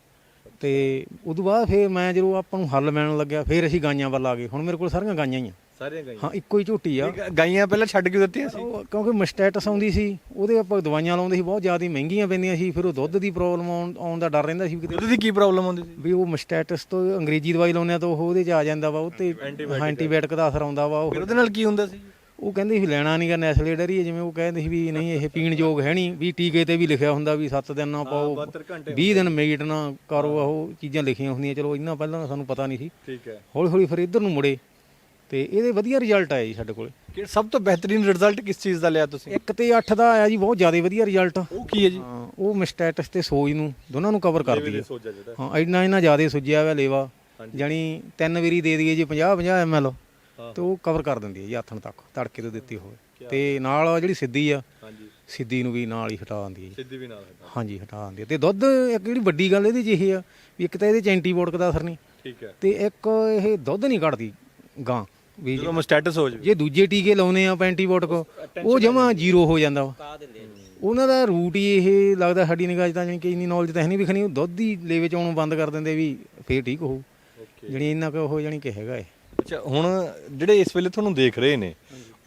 ਤੇ ਉਦੋਂ ਬਾਅਦ ਫਿਰ ਮੈਂ ਜਦੋਂ ਆਪਾਂ ਨੂੰ ਹੱਲ ਮਿਲਣ ਲੱਗਿਆ ਫਿਰ ਅਸੀਂ ਗਾਈਆਂ ਵੱਲ ਆ ਗਏ। ਹੁਣ ਮੇਰੇ ਕੋਲ ਸਾਰੀਆਂ ਗਾਈਆਂ ਹੀ ਆ। ਸਾਰੀਆਂ ਗਾਈਆਂ। ਹਾਂ ਇੱਕੋ ਹੀ ਝੋਟੀ ਆ। ਇਹ ਗਾਈਆਂ ਪਹਿਲਾਂ ਛੱਡ ਕੇ ਦਿੱਤੀਆਂ ਸੀ? ਉਹ ਕਿਉਂਕਿ ਮਸਟੈਟਸ ਆਉਂਦੀ ਸੀ ਉਹਦੇ ਆਪਾਂ ਦਵਾਈਆਂ ਲਾਉਂਦੇ ਸੀ ਬਹੁਤ ਜ਼ਿਆਦਾ ਮਹਿੰਗੀਆਂ ਪੈਂਦੀਆਂ ਸੀ ਫਿਰ ਉਹ ਦੁੱਧ ਦੀ ਪ੍ਰੋਬਲਮ ਆਉਣ ਦਾ ਡਰ ਰਹਿੰਦਾ ਸੀ ਵੀ ਕਿਤੇ ਦੁੱਧ ਦੀ ਕੀ ਪ੍ਰੋਬਲਮ ਹੁੰਦੀ ਸੀ? ਵੀ ਉਹ ਮਸਟੈਟਸ ਤੋਂ ਅੰਗਰੇਜ਼ੀ ਦਵਾਈ ਲਾਉਂਦੇ ਆ ਤਾਂ ਉਹ ਉਹਦੇ ਚ ਆ ਜਾਂਦਾ ਵਾ ਉਹ ਤੇ ਐਂਟੀਬਾਇਓਟਿਕ ਦਾ ਅਸਰ ਆਉਂਦਾ ਵਾ ਉਹ ਫਿਰ ਉਹਦੇ ਨਾਲ ਕੀ ਹੁੰਦਾ ਸੀ? ਉਹ ਕਹਿੰਦੇ ਸੀ ਲੈਣਾ ਨਹੀਂਗਾ ਨੈਸਲੇ ਡਰੀ ਜਿਵੇਂ ਉਹ ਕਹਿੰਦੇ ਸੀ ਵੀ ਨਹੀਂ ਇਹ ਪੀਣ ਯੋਗ ਹੈ ਨਹੀਂ ਵੀ ਟੀਕੇ ਤੇ ਵੀ ਲਿਖਿਆ ਹੁੰਦਾ ਵੀ 7 ਦਿਨ ਨਾ ਪਾਓ 72 ਘੰਟੇ 20 ਦਿਨ ਮੀਟ ਨਾ ਕਰੋ ਉਹ ਚੀਜ਼ਾਂ ਲਿਖੀਆਂ ਹੁੰਦੀਆਂ ਚਲੋ ਇੰਨਾ ਪਹਿਲਾਂ ਸਾਨੂੰ ਪਤਾ ਨਹੀਂ ਸੀ। ਠੀਕ ਹੈ। ਹੌਲੀ ਹੌਲੀ ਫਿਰ ਇੱਧਰ ਨੂੰ ਮੁੜੇ। ਤੇ ਇਹਦੇ ਵਧੀਆ ਰਿਜ਼ਲਟ ਆਏ ਜੀ ਸਾਡੇ ਕੋਲ। ਕਿ ਸਭ ਤੋਂ ਬਿਹਤਰੀਨ ਰਿਜ਼ਲਟ ਕਿਸ ਚੀਜ਼ ਦਾ ਲਿਆ ਤੁਸੀਂ? ਇੱਕ ਤੇ 8 ਦਾ ਆਇਆ ਜੀ ਬਹੁਤ ਜ਼ਿਆਦਾ ਵਧੀਆ ਰਿਜ਼ਲਟ ਉਹ ਕੀ ਹੈ ਜੀ? ਹਾਂ ਉਹ ਮਸਟੈਟਸ ਤੇ ਸੋਜ ਨੂੰ ਦੋਨਾਂ ਨੂੰ ਕਵਰ ਕਰਦੀ ਹੈ। ਹਾਂ ਇੰਨਾ ਇੰਨਾ ਜ਼ਿਆਦਾ ਸੁੱਜਿਆ ਹੋਇਆ ਲੇਵਾ। ਜਾਨੀ ਤਿੰਨ ਵਾਰੀ ਦੇ ਦਈਏ ਜੀ 50 50 ਐਮਐਲ ਤੇ ਉਹ ਕਵਰ ਕਰ ਦਿੰਦੀ ਹੈ ਜੀ ਆਥਣ ਤੱਕ ਤੜਕੇ ਤੋਂ ਦਿੱਤੀ ਹੋਵੇ। ਤੇ ਨਾਲ ਜਿਹੜੀ ਸਿੱਧੀ ਆ ਹਾਂਜੀ। ਸਿੱਧੀ ਨੂੰ ਵੀ ਨਾਲ ਹੀ ਹਟਾ ਦਿੰਦੀ ਹੈ ਸਿੱਧੀ ਵੀ ਨਾਲ ਹੈ। ਹਾਂਜੀ ਹਟਾ ਦਿੰਦੀ ਹੈ। ਤੇ ਦੁੱਧ ਇੱਕ ਜਿਹੜੀ ਵੱਡੀ ਗੱਲ ਇਹਦੀ ਇਹ ਆ ਵੀ ਇੱਕ ਤਾਂ ਇਹਦੇ ਚ ਐਂਟੀਬਾਇਓਟਿਕ ਦਾ ਅਸਰ ਨਹੀਂ। ਠੀਕ ਹੈ। ਤੇ ਇੱਕ ਇਹ ਦੁੱਧ ਨਹੀਂ ਕੱਢਦੀ ਗਾਂ। ਵੀ ਜਦੋਂ ਮਸਟੈਟਸ ਹੋ ਜਾਵੇ। ਜੇ ਦੂਜੇ ਟੀਕੇ ਲਾਉਨੇ ਆ ਐਂਟੀਬਾਇਓਟਿਕ ਉਹ ਜਮਾ ਜ਼ੀਰੋ ਹੋ ਜਾਂਦਾ ਵਾ। ਉਹਨਾਂ ਦਾ ਰੂਟ ਹੀ ਇਹ ਲੱਗਦਾ ਸਾਡੀ ਨਿਗਾਹ 'ਚ ਤਾਂ ਕਿ ਇੰਨੀ ਨੌਲੇਜ ਤਾਂ ਹੈ ਨਹੀਂ ਵਿਖਣੀ ਉਹ ਦੁੱਧ ਹੀ ਲੇਵੇ ਚ ਆਉਣੋਂ ਬੰਦ ਕਰ ਦਿੰਦੇ ਵੀ ਫੇਰ ਠੀਕ ਹੋਊ। ਜਣੀ ਇੰਨਾ ਕੁ ਉਹ ਜਾਣੀ ਕਿ ਹੈਗਾ ਏ। ਅੱਛਾ ਹੁਣ ਜਿਹੜੇ ਇਸ ਵੇਲੇ ਤੁਹਾਨੂੰ ਦੇਖ ਰਹੇ ਨੇ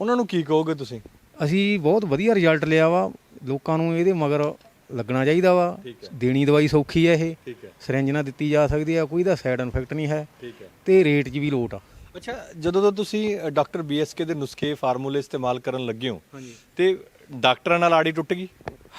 ਉਹਨਾਂ ਨੂੰ ਕੀ ਕਹੋਗੇ ਤੁਸੀਂ? ਅਸੀਂ ਬਹੁਤ ਵਧੀਆ ਰਿਜ਼ਲਟ ਲਿਆ ਵਾ ਲੋਕਾਂ ਨੂੰ ਇਹਦੇ ਮਗਰ ਲੱਗਣਾ ਚਾਹੀਦਾ ਵਾ। ਦੇਣੀ ਦਵਾਈ ਸੌਖੀ ਹੈ ਇਹ। ਹੈ। ਸਿਰੰਜ ਨਾਲ ਦਿੱਤੀ ਜਾ ਸਕਦੀ ਆ ਕੋਈ ਦਾ ਸਾਈਡ ਇਨਫੈਕਟ ਨਹੀਂ ਹੈ। ਹੈ। ਤੇ ਰੇਟ 'ਚ ਵੀ ਲੋਟ ਆ। ਅੱਛਾ ਜਦੋਂ ਤੋਂ ਤੁਸੀਂ ਡਾਕਟਰ ਬੀਐਸਕੇ ਦੇ ਨੁਸਖੇ ਫਾਰਮੂਲੇ ਇਸਤੇਮਾਲ ਕਰਨ ਲੱਗੇ ਹੋ ਤੇ ਡਾਕਟਰਾਂ ਨਾਲ ਆੜੀ ਟੁੱਟ ਗਈ?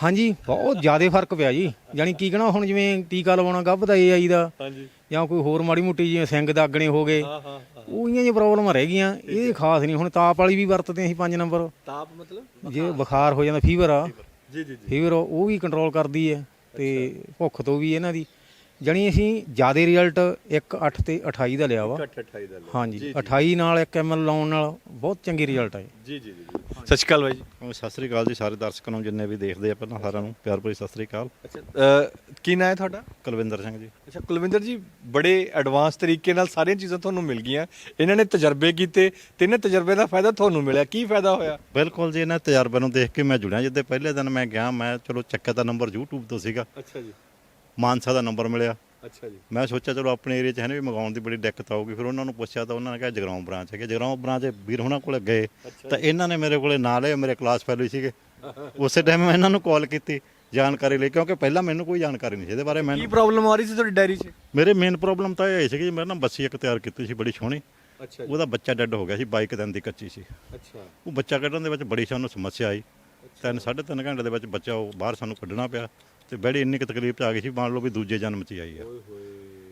ਹਾਂਜੀ ਬਹੁਤ ਜ਼ਿਆਦਾ ਫ਼ਰਕ ਪਿਆ ਜੀ। ਯਾਨੀ ਕੀ ਕਹਣਾ ਹੁਣ ਜਿਵੇਂ ਟੀਕਾ ਲਵਾਉਣਾ ਗੱਭ ਦਾ ਏਆਈ ਦਾ ਹਾਂਜੀ। ਜਾਂ ਕੋਈ ਹੋਰ ਮਾੜੀ ਮੋਟੀ ਜਿਵੇਂ ਸਿੰਘ ਦਾਗਣੇ ਹੋ ਗਏ ਹਾਂ ਹਾਂ ਉਹੀਆਂ ਜਿਹੀਆਂ ਪ੍ਰੋਬਲਮਾਂ ਰਹਿ ਗਈਆਂ ਇਹ ਖਾਸ ਨਹੀਂ ਹੁਣ ਤਾਪ ਵਾਲੀ ਵੀ ਵਰਤਦੇ ਅਸੀਂ 5 ਨੰਬਰ। ਤਾਪ ਮਤਲਬ? ਜੇ ਬੁਖਾਰ ਹੋ ਜਾਂਦਾ ਫੀਵਰ ਆ ਜੀ ਜੀ ਫੀਵਰ ਉਹ ਵੀ ਕੰਟਰੋਲ ਕਰਦੀ ਹੈ ਤੇ ਭੁੱਖ ਤੋਂ ਵੀ ਇਹਨਾਂ ਦੀ। ਜਣੀ ਅਸੀਂ ਜ਼ਿਆਦਾ ਰਿਜ਼ਲਟ 1 8 ਤੇ 28 ਦਾ ਲਿਆ ਵਾ। 28 ਦਾ ਹਾਂਜੀ 28 ਨਾਲ 1 ml ਲਾਉਣ ਨਾਲ ਬਹੁਤ ਚੰਗੀ ਰਿਜ਼ਲਟ ਆਏ ਜੀ ਜੀ ਜੀ ਸਤਿ ਸ਼੍ਰੀ ਅਕਾਲ ਬਾਈ ਜੀ। ਸਤਿ ਸ੍ਰੀ ਅਕਾਲ ਜੀ ਸਾਰੇ ਦਰਸ਼ਕਾਂ ਨੂੰ ਜਿੰਨੇ ਵੀ ਦੇਖਦੇ ਆ ਪਹਿਲਾਂ ਸਾਰਿਆਂ ਨੂੰ ਪਿਆਰ ਭਰੀ ਸਤਿ ਸ੍ਰੀ ਅਕਾਲ। ਅੱਛਾ ਕੀ ਨਾਂ ਹੈ ਤੁਹਾਡਾ? ਕੁਲਵਿੰਦਰ ਸਿੰਘ ਜੀ। ਅੱਛਾ ਕੁਲਵਿੰਦਰ ਜੀ ਬੜੇ ਐਡਵਾਂਸ ਤਰੀਕੇ ਨਾਲ ਸਾਰੀਆਂ ਚੀਜ਼ਾਂ ਤੁਹਾਨੂੰ ਮਿਲ ਗਈਆਂ। ਇਹਨਾਂ ਨੇ ਤਜਰਬੇ ਕੀਤੇ ਤੇ ਇਹਨਾਂ ਤਜਰਬੇ ਦਾ ਫਾਇਦਾ ਤੁਹਾਨੂੰ ਮਿਲਿਆ। ਕੀ ਫਾਇਦਾ ਹੋਇਆ? ਬਿਲਕੁਲ ਜੀ ਇਹਨਾਂ ਤਜਰਬੇ ਨੂੰ ਦੇਖ ਕੇ ਮੈਂ ਜੁੜਿਆ। ਜਿੱਦੇ ਪਹਿਲੇ ਦਿਨ ਮੈਂ ਗਿਆ ਮੈਂ ਚਲੋ ਚੱਕਿਆ ਦਾ ਨੰਬਰ YouTube ਤੋਂ ਸੀਗਾ। ਅੱਛਾ ਜੀ। ਮਾਨਸਾ ਦਾ ਨੰਬਰ ਮਿਲਿਆ। ਅੱਛਾ ਜੀ। ਮੈਂ ਸੋਚਿਆ ਚਲੋ ਆਪਣੇ ਏਰੀਆ 'ਚ ਹੈ ਨਾ ਵੀ ਮੰਗਾਉਣ ਦੀ ਬੜੀ ਦਿੱਕਤ ਆਊਗੀ। ਫਿਰ ਉਹਨਾਂ ਨੂੰ ਪੁੱਛਿਆ ਤਾਂ ਉਹਨਾਂ ਨੇ ਕਿਹਾ ਜਗਰਾਉਂ ਬ੍ਰਾਂਚ ਹੈਗੇ। ਜਗਰਾਉਂ ਬ੍ਰਾਂਚ ਵੀਰ ਹੁਣਾਂ ਕੋਲ ਗਏ। ਤਾਂ ਇਹਨਾਂ ਨੇ ਮੇਰੇ ਕੋਲੇ ਨਾਂ ਲਏ ਮੇਰੇ ਕਲਾਸ ਫੈਲੋ ਸੀਗੇ। ਉਸੇ ਟਾਈਮ ਮੈਂ ਇਹਨਾਂ ਨੂੰ ਕਾਲ ਕੀਤੀ ਜਾਣਕਾਰੀ ਲਈ ਕਿਉਂਕਿ ਪਹਿਲਾਂ ਮੈਨੂੰ ਕੋਈ ਜਾਣਕਾਰੀ ਨਹੀਂ ਸੀ ਇਹਦੇ ਬਾਰੇ। ਕੀ ਮੈਨੂੰ ਪ੍ਰੋਬਲਮ ਆ ਰਹੀ ਸੀ ਤੁਹਾਡੀ ਡਾਇਰੀ 'ਚ? ਮੇਰੇ ਮੇਨ ਪ੍ਰੋਬਲਮ ਤਾਂ ਇਹ ਸੀ ਕਿ ਮੈਂ ਨਾ ਬੱਸੀ ਇੱਕ ਤਿਆਰ ਕੀਤੀ ਸੀ ਬੜੀ ਸੋਹਣੀ। ਅੱਛਾ ਉਹਦਾ ਬੱਚਾ ਡੈੱਡ ਹੋ ਗਿਆ ਸੀ ਬਾਈਕ ਦਿਨ ਦੀ ਕੱਚੀ ਸੀ। ਅੱਛਾ। ਉਹ ਬੱਚਾ ਕੱਢਣ ਦੇ ਵਿੱਚ ਬੜੀ ਸਾਨੂੰ ਸਮੱਸਿਆ ਆਈ। ਤਿੰਨ ਸਾਢੇ ਤਿੰਨ ਘੰਟੇ ਦੇ ਵਿੱਚ ਬੱਚਾ ਉਹ ਬਾਹਰ ਸਾਨੂੰ ਕੱਢਣਾ ਪਿਆ। ਤੇ ਬੜੀ ਇੰਨੀ ਕੁ ਤਕਲੀਫ ਚ ਆ ਗਈ ਸੀ ਮੰਨ ਲਓ ਵੀ ਦੂਜੇ ਜਨਮ ਚ ਹੀ ਆਈ ਆ।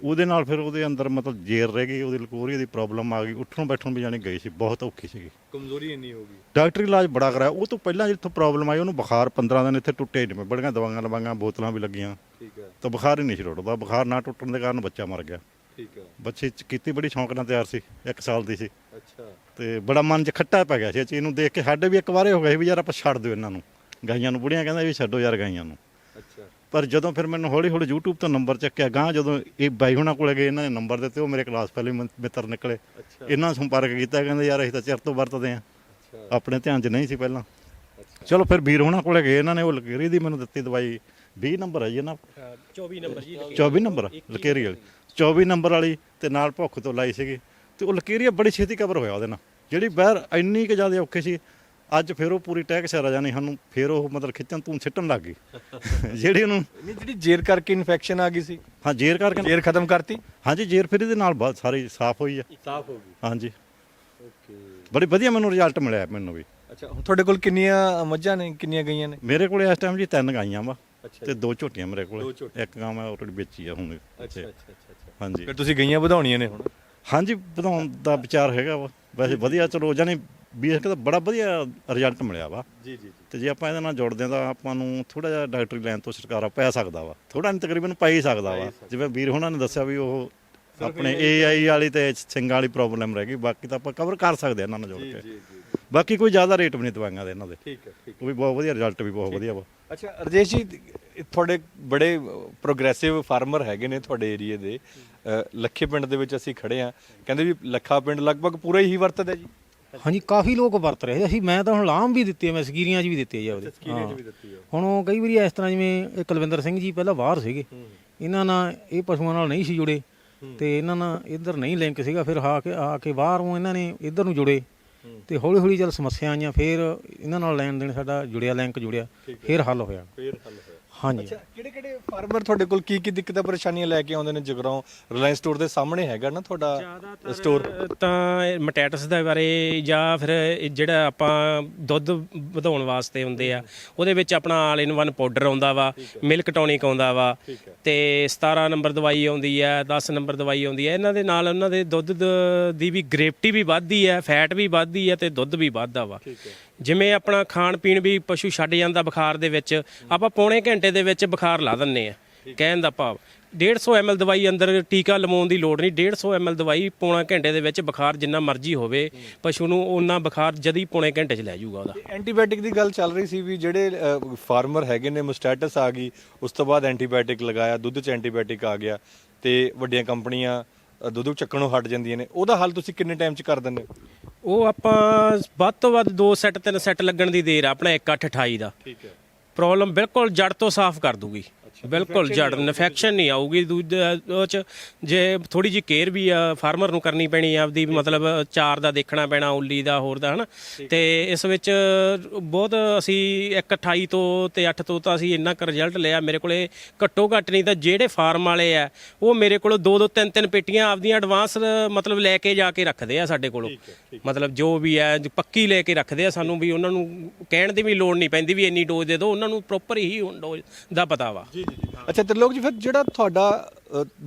ਉਹਦੇ ਨਾਲ ਫਿਰ ਉਹਦੇ ਅੰਦਰ ਮਤਲਬ ਜੇਰ ਰਹਿ ਗਈ ਉਹਦੀ ਲਕੋਰੀਆ ਦੀ ਪ੍ਰੋਬਲਮ ਆ ਗਈ ਉੱਠਣ ਬੈਠਣ ਵੀ ਜਾਣੀ ਗਈ ਸੀ ਬਹੁਤ ਔਖੀ ਸੀਗੀ। ਕਮਜ਼ੋਰੀ ਇੰਨੀ ਹੋ ਗਈ। ਡਾਕਟਰੀ ਇਲਾਜ ਬੜਾ ਕਰਾਇਆ ਉਹ ਤੋਂ ਪਹਿਲਾਂ ਜਿੱਥੋਂ ਪ੍ਰੋਬਲਮ ਆਈ ਉਹਨੂੰ ਬੁਖਾਰ 15 ਦਿਨ ਇੱਥੇ ਟੁੱਟੇ ਨਹੀਂ ਬੜੀਆਂ ਦਵਾਈਆਂ ਲਵਾਈਆਂ ਬੋਤਲਾਂ ਵੀ ਲੱਗੀਆਂ। ਠੀਕ ਹੈ। ਤਾਂ ਬੁਖਾਰ ਹੀ ਨਹੀਂ ਸੀ ਟੁੱਟਦਾ ਬੁਖਾਰ ਨਾ ਟੁੱਟਣ ਦੇ ਕਾਰਨ ਬੱਚਾ ਮਰ ਗਿਆ। ਠੀਕ ਹੈ। ਬੱਚੇ ਚ ਕੀਤੀ ਬੜੀ ਸ਼ੌਂਕ ਨਾਲ ਤਿਆਰ ਸੀ 1 ਸਾਲ ਦੀ ਸੀ। ਅੱਛਾ। ਤੇ ਬੜਾ ਮਨ 'ਚ ਖੱਟਾ ਪੈ ਗਿਆ ਸੀ ਇਹ ਚੀਜ਼ ਨੂੰ ਦੇਖ ਕੇ ਸਾਡੇ ਵੀ ਇੱਕ ਵਾਰੇ ਹੋ ਗਏ ਵੀ ਯਾਰ ਆਪਾਂ ਛੱਡ ਦਿਓ ਇਹਨਾਂ ਨੂੰ। ਗਾਈਆਂ ਨੂੰ ਬੁੜੀਆਂ ਕਹਿੰਦਾ ਵੀ ਛੱਡੋ ਯਾਰ ਗਾਈਆਂ ਨੂੰ। ਪਰ ਜਦੋਂ ਫਿਰ ਮੈਨੂੰ ਹੌਲੀ ਹੌਲੀ YouTube ਤੋਂ ਨੰਬਰ ਚੱਕਿਆ ਗਾਂ ਜਦੋਂ ਇਹ ਬਾਈ ਹੁਣਾਂ ਕੋਲੇ ਗਏ ਇਹਨਾਂ ਨੇ ਨੰਬਰ ਦਿੱਤੇ ਉਹ ਮੇਰੇ ਕਲਾਸ ਪਹਿਲੇ ਮੰ- ਮਿੱਤਰ ਨਿਕਲੇ। ਇਹਨਾਂ ਨਾਲ ਸੰਪਰਕ ਕੀਤਾ ਕਹਿੰਦੇ ਯਾਰ ਅਸੀਂ ਤਾਂ ਚਿਰ ਤੋਂ ਵਰਤਦੇ ਆਂ ਆਪਣੇ ਧਿਆਨ 'ਚ ਨਹੀਂ ਸੀ ਪਹਿਲਾਂ। ਚਲੋ ਫਿਰ ਵੀਰ ਹੁਣਾਂ ਕੋਲੇ ਗਏ ਇਹਨਾਂ ਨੇ ਉਹ ਲਕੀਰੀ ਦੀ ਮੈਨੂੰ ਦਿੱਤੀ ਦਵਾਈ। 20 ਨੰਬਰ ਹੈ ਜੀ ਇਹਨਾਂ 24 ਨੰਬਰ ਜੀ 24 ਨੰਬਰ ਲਕੀਰੀ ਵਾਲੀ। 24 ਨੰਬਰ ਵਾਲੀ ਤੇ ਨਾਲ ਭੁੱਖ ਤੋਂ ਲਾਈ ਸੀਗੀ। ਤੇ ਉਹ ਲਕੀਰੀਆ ਬੜੀ ਛੇਤੀ ਕਵਰ ਹੋਇਆ ਉਹਦੇ ਨਾਲ। ਜਿਹੜੀ ਬਾਹਰ ਇੰਨੀ ਕੁ ਜ਼ਿਆਦਾ ਔਖੀ ਸੀ ਅੱਜ ਫਿਰ ਉਹ ਪੂਰੀ ਟੈਕ ਸਿਰ ਜਾਣੀ ਸਾਨੂੰ ਫਿਰ ਉਹ ਮਤਲਬ ਖਿੱਚਣ ਤੂੰ ਸਿੱਟਣ ਲੱਗ ਗਈ। ਜਿਹੜੀ ਉਹਨੂੰ ਨਹੀਂ ਜਿਹੜੀ ਜੇਰ ਕਰਕੇ ਇਨਫੈਕਸ਼ਨ ਆ ਗਈ ਸੀ। ਹਾਂ ਜੇਰ ਕਰਕੇ ਜੇਰ ਖਤਮ ਕਰਤੀ? ਹਾਂਜੀ ਜੇਰ ਫਿਰ ਇਹਦੇ ਨਾਲ ਬਹੁਤ ਸਾਰੀ ਸਾਫ਼ ਹੋਈ ਆ। ਸਾਫ਼ ਹੋ ਗਈ। ਹਾਂਜੀ। ਓਕੇ। ਬੜੀ ਵਧੀਆ ਮੈਨੂੰ ਰਿਜ਼ਲਟ ਮਿਲਿਆ ਮੈਨੂੰ ਵੀ। ਅੱਛਾ ਹੁਣ ਤੁਹਾਡੇ ਕੋਲ ਕਿੰਨੀਆਂ ਮੱਝਾਂ ਨੇ ਕਿੰਨੀਆਂ ਗਈਆਂ ਨੇ? ਮੇਰੇ ਕੋਲੇ ਇਸ ਟਾਈਮ ਜੀ ਤਿੰਨ ਗਾਈਆਂ ਵਾ ਤੇ ਦੋ ਝੋਟੀਆਂ ਮੇਰੇ ਕੋਲੇ। ਇੱਕ ਗਾਂ ਮੈਂ ਆਲਰੇਡੀ ਵੇਚੀ ਆ ਹੁਣ ਅੱਛਾ। ਅੱਛਾ ਅੱਛਾ ਹਾਂਜੀ। ਫਿਰ ਤੁਸੀਂ ਗਈਆਂ ਵਧਾਉਣੀਆਂ ਨੇ ਹੁਣ? ਹਾਂਜੀ ਵਧਾਉਣ ਦਾ ਵਿਚਾਰ ਹੈਗਾ ਵਾ। ਵੈਸੇ ਵਧੀਆ ਚਲੋ ਜਾਨੀ ਬੀਐਸਕੇ ਦਾ ਬੜਾ ਵਧੀਆ ਰਿਜ਼ਲਟ ਮਿਲਿਆ ਵਾ। ਜੀ ਜੀ ਤੇ ਜੇ ਆਪਾਂ ਇਹਦੇ ਨਾਲ ਜੁੜਦੇ ਹਾਂ ਤਾਂ ਆਪਾਂ ਨੂੰ ਥੋੜਾ ਜਿਹਾ ਡਾਕਟਰੀ ਲਾਈਨ ਤੋਂ ਛੁਟਕਾਰਾ ਪੈ ਸਕਦਾ ਵਾ। ਥੋੜਾ ਨਹੀਂ ਤਕਰੀਬਨ ਪੈ ਹੀ ਸਕਦਾ ਵਾ। ਜਿਵੇਂ ਵੀਰ ਹੁਣਾਂ ਨੇ ਦੱਸਿਆ ਵੀ ਉਹ ਆਪਣੇ ਏਆਈ ਵਾਲੀ ਤੇ ਸਿੰਘਾਂ ਵਾਲੀ ਪ੍ਰੋਬਲਮ ਰਹਿ ਗਈ। ਬਾਕੀ ਤਾਂ ਆਪਾਂ ਕਵਰ ਕਰ ਸਕਦੇ ਹਾਂ ਇਹਨਾਂ ਨਾਲ ਜੁੜ ਕੇ। ਜੀ ਬਾਕੀ ਕੋਈ ਜ਼ਿਆਦਾ ਰੇਟ ਵੀ ਨਹੀਂ ਦਵਾਈਆਂ ਦੇ ਇਹਨਾਂ ਦੇ। ਠੀਕ ਹੈ ਠੀਕ ਉਹ ਵੀ ਬਹੁਤ ਵਧੀਆ ਰਿਜ਼ਲਟ ਵੀ ਬਹੁਤ ਵਧੀਆ ਵਾ। ਅੱਛਾ ਰਜੇਸ਼ ਜੀ ਤੁਹਾਡੇ ਬੜੇ ਪ੍ਰੋਗਰੈਸਿਵ ਫਾਰਮਰ ਹੈਗੇ ਨੇ ਤੁਹਾਡੇ ਏਰੀਏ ਦੇ। ਲੱਖੇ ਪਿੰਡ ਦੇ ਵਿੱਚ ਅਸੀਂ ਖੜੇ ਆ ਕਹਿੰਦੇ ਵੀ ਲੱਖਾ ਪਿੰਡ ਲਗਭਗ ਪੂਰਾ ਹੀ ਵਰਤਦਾ ਜੀ। ਹਾਂਜੀ ਕਾਫੀ ਲੋਕ ਵਰਤ ਰਹੇ ਅਸੀਂ ਮੈਂ ਤਾਂ ਹੁਣ ਲਾਮ ਵੀ ਦਿੱਤੀ ਮੈਂ ਸਕੀਰੀਆਂ 'ਚ ਵੀ ਦਿੱਤੀ ਸਕੀਰੀਆਂ 'ਚ ਵੀ ਦਿੱਤੀ ਹੈ ਹੁਣ ਉਹ ਕਈ ਵਾਰੀ ਇਸ ਤਰ੍ਹਾਂ ਜਿਵੇਂ ਇਹ ਕੁਲਵਿੰਦਰ ਸਿੰਘ ਜੀ ਪਹਿਲਾਂ ਬਾਹਰ ਸੀਗੇ। ਇਹਨਾਂ ਨਾਲ ਇਹ ਪਸ਼ੂਆਂ ਨਾਲ ਨਹੀਂ ਸੀ ਜੁੜੇ। ਤੇ ਇਹਨਾਂ ਨਾਲ ਇੱਧਰ ਨਹੀਂ ਲਿੰਕ ਸੀਗਾ ਫਿਰ ਆ ਕੇ ਆ ਕੇ ਬਾਹਰੋਂ ਇਹਨਾਂ ਨੇ ਇੱਧਰ ਨੂੰ ਜੁੜੇ। ਤੇ ਹੌਲੀ ਹੌਲੀ ਜਦ ਸਮੱਸਿਆ ਆਈਆਂ ਫਿਰ ਇਹਨਾਂ ਨਾਲ ਲੈਣ ਦੇਣ ਸਾਡਾ ਜੁੜਿਆ ਲਿੰਕ ਜੁੜਿਆ ਫਿਰ ਹੱਲ ਹੋਇਆ। ਫੇਰ ਹੱਲ ਹੋਇਆ। ਹਾਂਜੀ। ਅੱਛਾ ਕਿਹੜੇ ਕਿਹੜੇ ਫਾਰਮਰ ਤੁਹਾਡੇ ਕੋਲ ਕੀ ਕੀ ਦਿੱਕਤਾਂ ਪਰੇਸ਼ਾਨੀਆਂ ਲੈ ਕੇ ਆਉਂਦੇ ਨੇ ਜਗਰਾਉਂ? ਰਿਲਾਇੰਸ ਸਟੋਰ ਦੇ ਸਾਹਮਣੇ ਹੈਗਾ ਨਾ ਤੁਹਾਡਾ ਸਟੋਰ ਤਾਂ ਮਟੈਟਸ ਦੇ ਬਾਰੇ ਜਾਂ ਫਿਰ ਇਹ ਜਿਹੜਾ ਆਪਾਂ ਦੁੱਧ ਵਧਾਉਣ ਵਾਸਤੇ ਹੁੰਦੇ ਆ ਉਹਦੇ ਵਿੱਚ ਆਪਣਾ ਆਲ ਇਨ ਵਨ ਪਾਊਡਰ ਆਉਂਦਾ ਵਾ ਮਿਲਕ ਟੌਨਿਕ ਆਉਂਦਾ ਵਾ ਤੇ 17 ਨੰਬਰ ਦਵਾਈ ਆਉਂਦੀ ਹੈ 10 ਨੰਬਰ ਦਵਾਈ ਆਉਂਦੀ ਹੈ ਇਹਨਾਂ ਦੇ ਨਾਲ ਉਹਨਾਂ ਦੇ ਦੁੱਧ ਦ- ਦੀ ਵੀ ਗ੍ਰੇਵਟੀ ਵੀ ਵੱਧਦੀ ਹੈ ਫੈਟ ਵੀ ਵੱਧਦੀ ਹੈ ਤੇ ਦੁੱਧ ਵੀ ਵੱਧਦਾ ਵਾ। ਜਿਵੇਂ ਆਪਣਾ ਖਾਣ ਪੀਣ ਵੀ ਪਸ਼ੂ ਛੱਡ ਜਾਂਦਾ ਬੁਖਾਰ ਦੇ ਵਿੱਚ ਆਪਾਂ ਪੌਣੇ ਘੰਟੇ ਦੇ ਵਿੱਚ ਬੁਖਾਰ ਲਾ ਦਿੰਨੇ ਆ ਕਹਿਣ ਦਾ ਭਾਵ। 150 ml ਦਵਾਈ ਅੰਦਰ ਟੀਕਾ ਲਵਾਉਣ ਦੀ ਲੋੜ ਨਹੀਂ 150 ml ਦਵਾਈ ਪੌਣਾ ਘੰਟੇ ਦੇ ਵਿੱਚ ਬੁਖਾਰ ਜਿੰਨਾ ਮਰਜ਼ੀ ਹੋਵੇ ਪਸ਼ੂ ਨੂੰ ਉਹਨਾਂ ਬੁਖਾਰ ਜਦੀ ਪੌਣੇ ਘੰਟੇ 'ਚ ਲੈ ਜਾਊਗਾ ਉਹਦਾ। ਐਂਟੀਬਾਇਓਟਿਕ ਦੀ ਗੱਲ ਚੱਲ ਰਹੀ ਸੀ ਵੀ ਜਿਹੜੇ ਫਾਰਮਰ ਹੈਗੇ ਨੇ ਮਸਟੈਟਸ ਆ ਗਈ ਉਸ ਤੋਂ ਬਾਅਦ ਐਂਟੀਬਾਇਓਟਿਕ ਲਗਾਇਆ ਦੁੱਧ 'ਚ ਐਂਟੀਬਾਇਓਟਿਕ ਆ ਗਿਆ ਤੇ ਵੱਡੀਆਂ ਕੰਪਨੀਆਂ ਅ, ਦੁੱਧ ਚੱਕਣੋਂ ਹਟ ਜਾਂਦੀਆਂ ਨੇ। ਉਹਦਾ ਹੱਲ ਤੁਸੀਂ ਕਿੰਨੇ ਟਾਈਮ 'ਚ ਕਰ ਦਿੰਦੇ ਹੋ? ਉਹ ਆਪਾਂ ਵੱਧ ਤੋਂ ਵੱਧ 2 ਸੈੱਟ 3 ਸੈੱਟ ਲੱਗਣ ਦੀ ਦੇਰ ਆ ਆਪਣਾ 1.28 ਦਾ। ਠੀਕ ਹੈ। ਪ੍ਰੋਬਲਮ ਬਿਲਕੁਲ ਜੜ ਤੋਂ ਸਾਫ਼ ਕਰ ਦੂਗੀ। ਬਿਲਕੁਲ ਜੜ ਇਨਫੈਕਸ਼ਨ ਨਹੀਂ ਆਊਗੀ। ਦੂਜਾ ਉਹ ਚ ਜੇ ਥੋੜੀ ਜੀ ਕੇਅਰ ਵੀ ਆ ਫਾਰਮਰ ਨੂੰ ਕਰਨੀ ਪੈਣੀ ਆ ਆਪਦੀ ਮਤਲਬ ਚਾਰ ਦਾ ਦੇਖਣਾ ਪੈਣਾ ਉੱਲੀ ਦਾ ਹੋਰ ਦਾ ਹਨਾ। ਤੇ ਇਸ ਵਿੱਚ ਬਹੁਤ ਅਸੀਂ 1.28 ਤੋਂ ਤੇ 8 ਤੋਂ ਤਾਂ ਅਸੀਂ ਇੰਨਾ ਕੁ ਰਿਜ਼ਲਟ ਲਿਆ। ਮੇਰੇ ਕੋਲੇ ਘੱਟੋ ਘੱਟ ਨਹੀਂ ਤਾਂ ਜਿਹੜੇ ਫਾਰਮ ਵਾਲੇ ਆ ਉਹ ਮੇਰੇ ਕੋਲੋਂ ਦੋ ਦੋ ਤਿੰਨ ਤਿੰਨ ਪੇਟੀਆਂ ਆਪਦੀਆਂ ਐਡਵਾਂਸ ਮਤਲਬ ਲੈ ਕੇ ਜਾ ਕੇ ਰੱਖਦੇ ਆ ਸਾਡੇ ਕੋਲੋਂ। ਮਤਲਬ ਜੋ ਵੀ ਹੈ ਪੱਕੀ ਲੈ ਕੇ ਰੱਖਦੇ ਆ। ਸਾਨੂੰ ਵੀ ਉਹਨਾਂ ਨੂੰ ਕਹਿਣ ਦੀ ਵੀ ਲੋੜ ਨਹੀਂ ਪੈਂਦੀ ਵੀ ਇੰਨੀ ਡੋਜ਼ ਦੇ ਦਿਓ। ਉਹਨਾਂ ਨੂੰ ਪ੍ਰੋਪਰ ਹੀ ਡੋਜ਼ ਦਾ ਪਤਾ ਵਾ। ਅੱਛਾ ਤਰਲੋਕ ਜੀ ਫਿਰ ਜਿਹੜਾ ਤੁਹਾਡਾ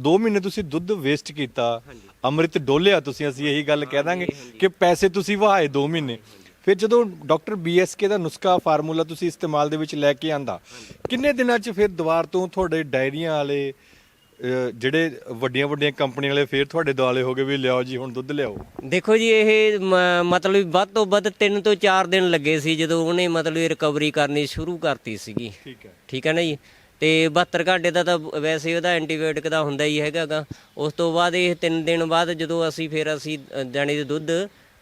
2 ਮਹੀਨੇ ਤੁਸੀਂ ਦੁੱਧ ਵੇਸਟ ਕੀਤਾ ਅੰਮ੍ਰਿਤ ਡੋਲਿਆ ਤੁਸੀਂ ਅਸੀਂ ਇਹੀ ਗੱਲ ਕਹਿ ਦਾਂਗੇ ਕਿ ਪੈਸੇ ਤੁਸੀਂ ਵਹਾਏ 2 ਮਹੀਨੇ। ਫਿਰ ਜਦੋਂ ਡਾਕਟਰ ਬੀਐਸਕੇ ਦਾ ਨੁਸਖਾ ਫਾਰਮੂਲਾ ਤੁਸੀਂ ਇਸਤੇਮਾਲ ਦੇ ਵਿੱਚ ਲੈ ਕੇ ਆਂਦਾ ਕਿੰਨੇ ਦਿਨਾਂ 'ਚ ਫਿਰ ਦੁਬਾਰ ਤੋਂ ਤੁਹਾਡੇ ਡਾਇਰੀਆਂ ਵਾਲੇ ਅ, ਜਿਹੜੇ ਵੱਡੀਆਂ ਵੱਡੀਆਂ ਕੰਪਨੀਆਂ ਵਾਲੇ ਫਿਰ ਤੁਹਾਡੇ ਦੁਆਲੇ ਹੋ ਗਏ ਵੀ ਲਿਆਓ ਜੀ ਹੁਣ ਦੁੱਧ ਲਿਆਓ? ਦੇਖੋ ਜੀ ਇਹ ਮ- ਮਤਲਬ ਵੀ ਵੱਧ ਤੋਂ ਵੱਧ 3 ਤੋਂ 4 ਦਿਨ ਲੱਗੇ ਸੀ ਜਦੋਂ ਉਹਨੇ ਮਤਲਬ ਰਿਕਵਰੀ ਕਰਨੀ ਸ਼ੁਰੂ ਕਰਤੀ ਸੀਗੀ। ਠੀਕ ਹੈ। ਠੀਕ ਹੈ ਨਾ ਜੀ? ਤੇ 72 ਘੰਟੇ ਦਾ ਤਾਂ ਵੈਸੇ ਉਹਦਾ ਐਂਟੀਬਾਇਓਟਿਕ ਦਾ ਹੁੰਦਾ ਹੀ ਹੈਗਾਗਾ ਉਸ ਤੋਂ ਬਾਅਦ ਇਹ 3 ਦਿਨ ਬਾਅਦ ਜਦੋਂ ਅਸੀਂ ਫਿਰ ਅਸੀਂ ਜਾਣੀ ਦੇ ਦੁੱਧ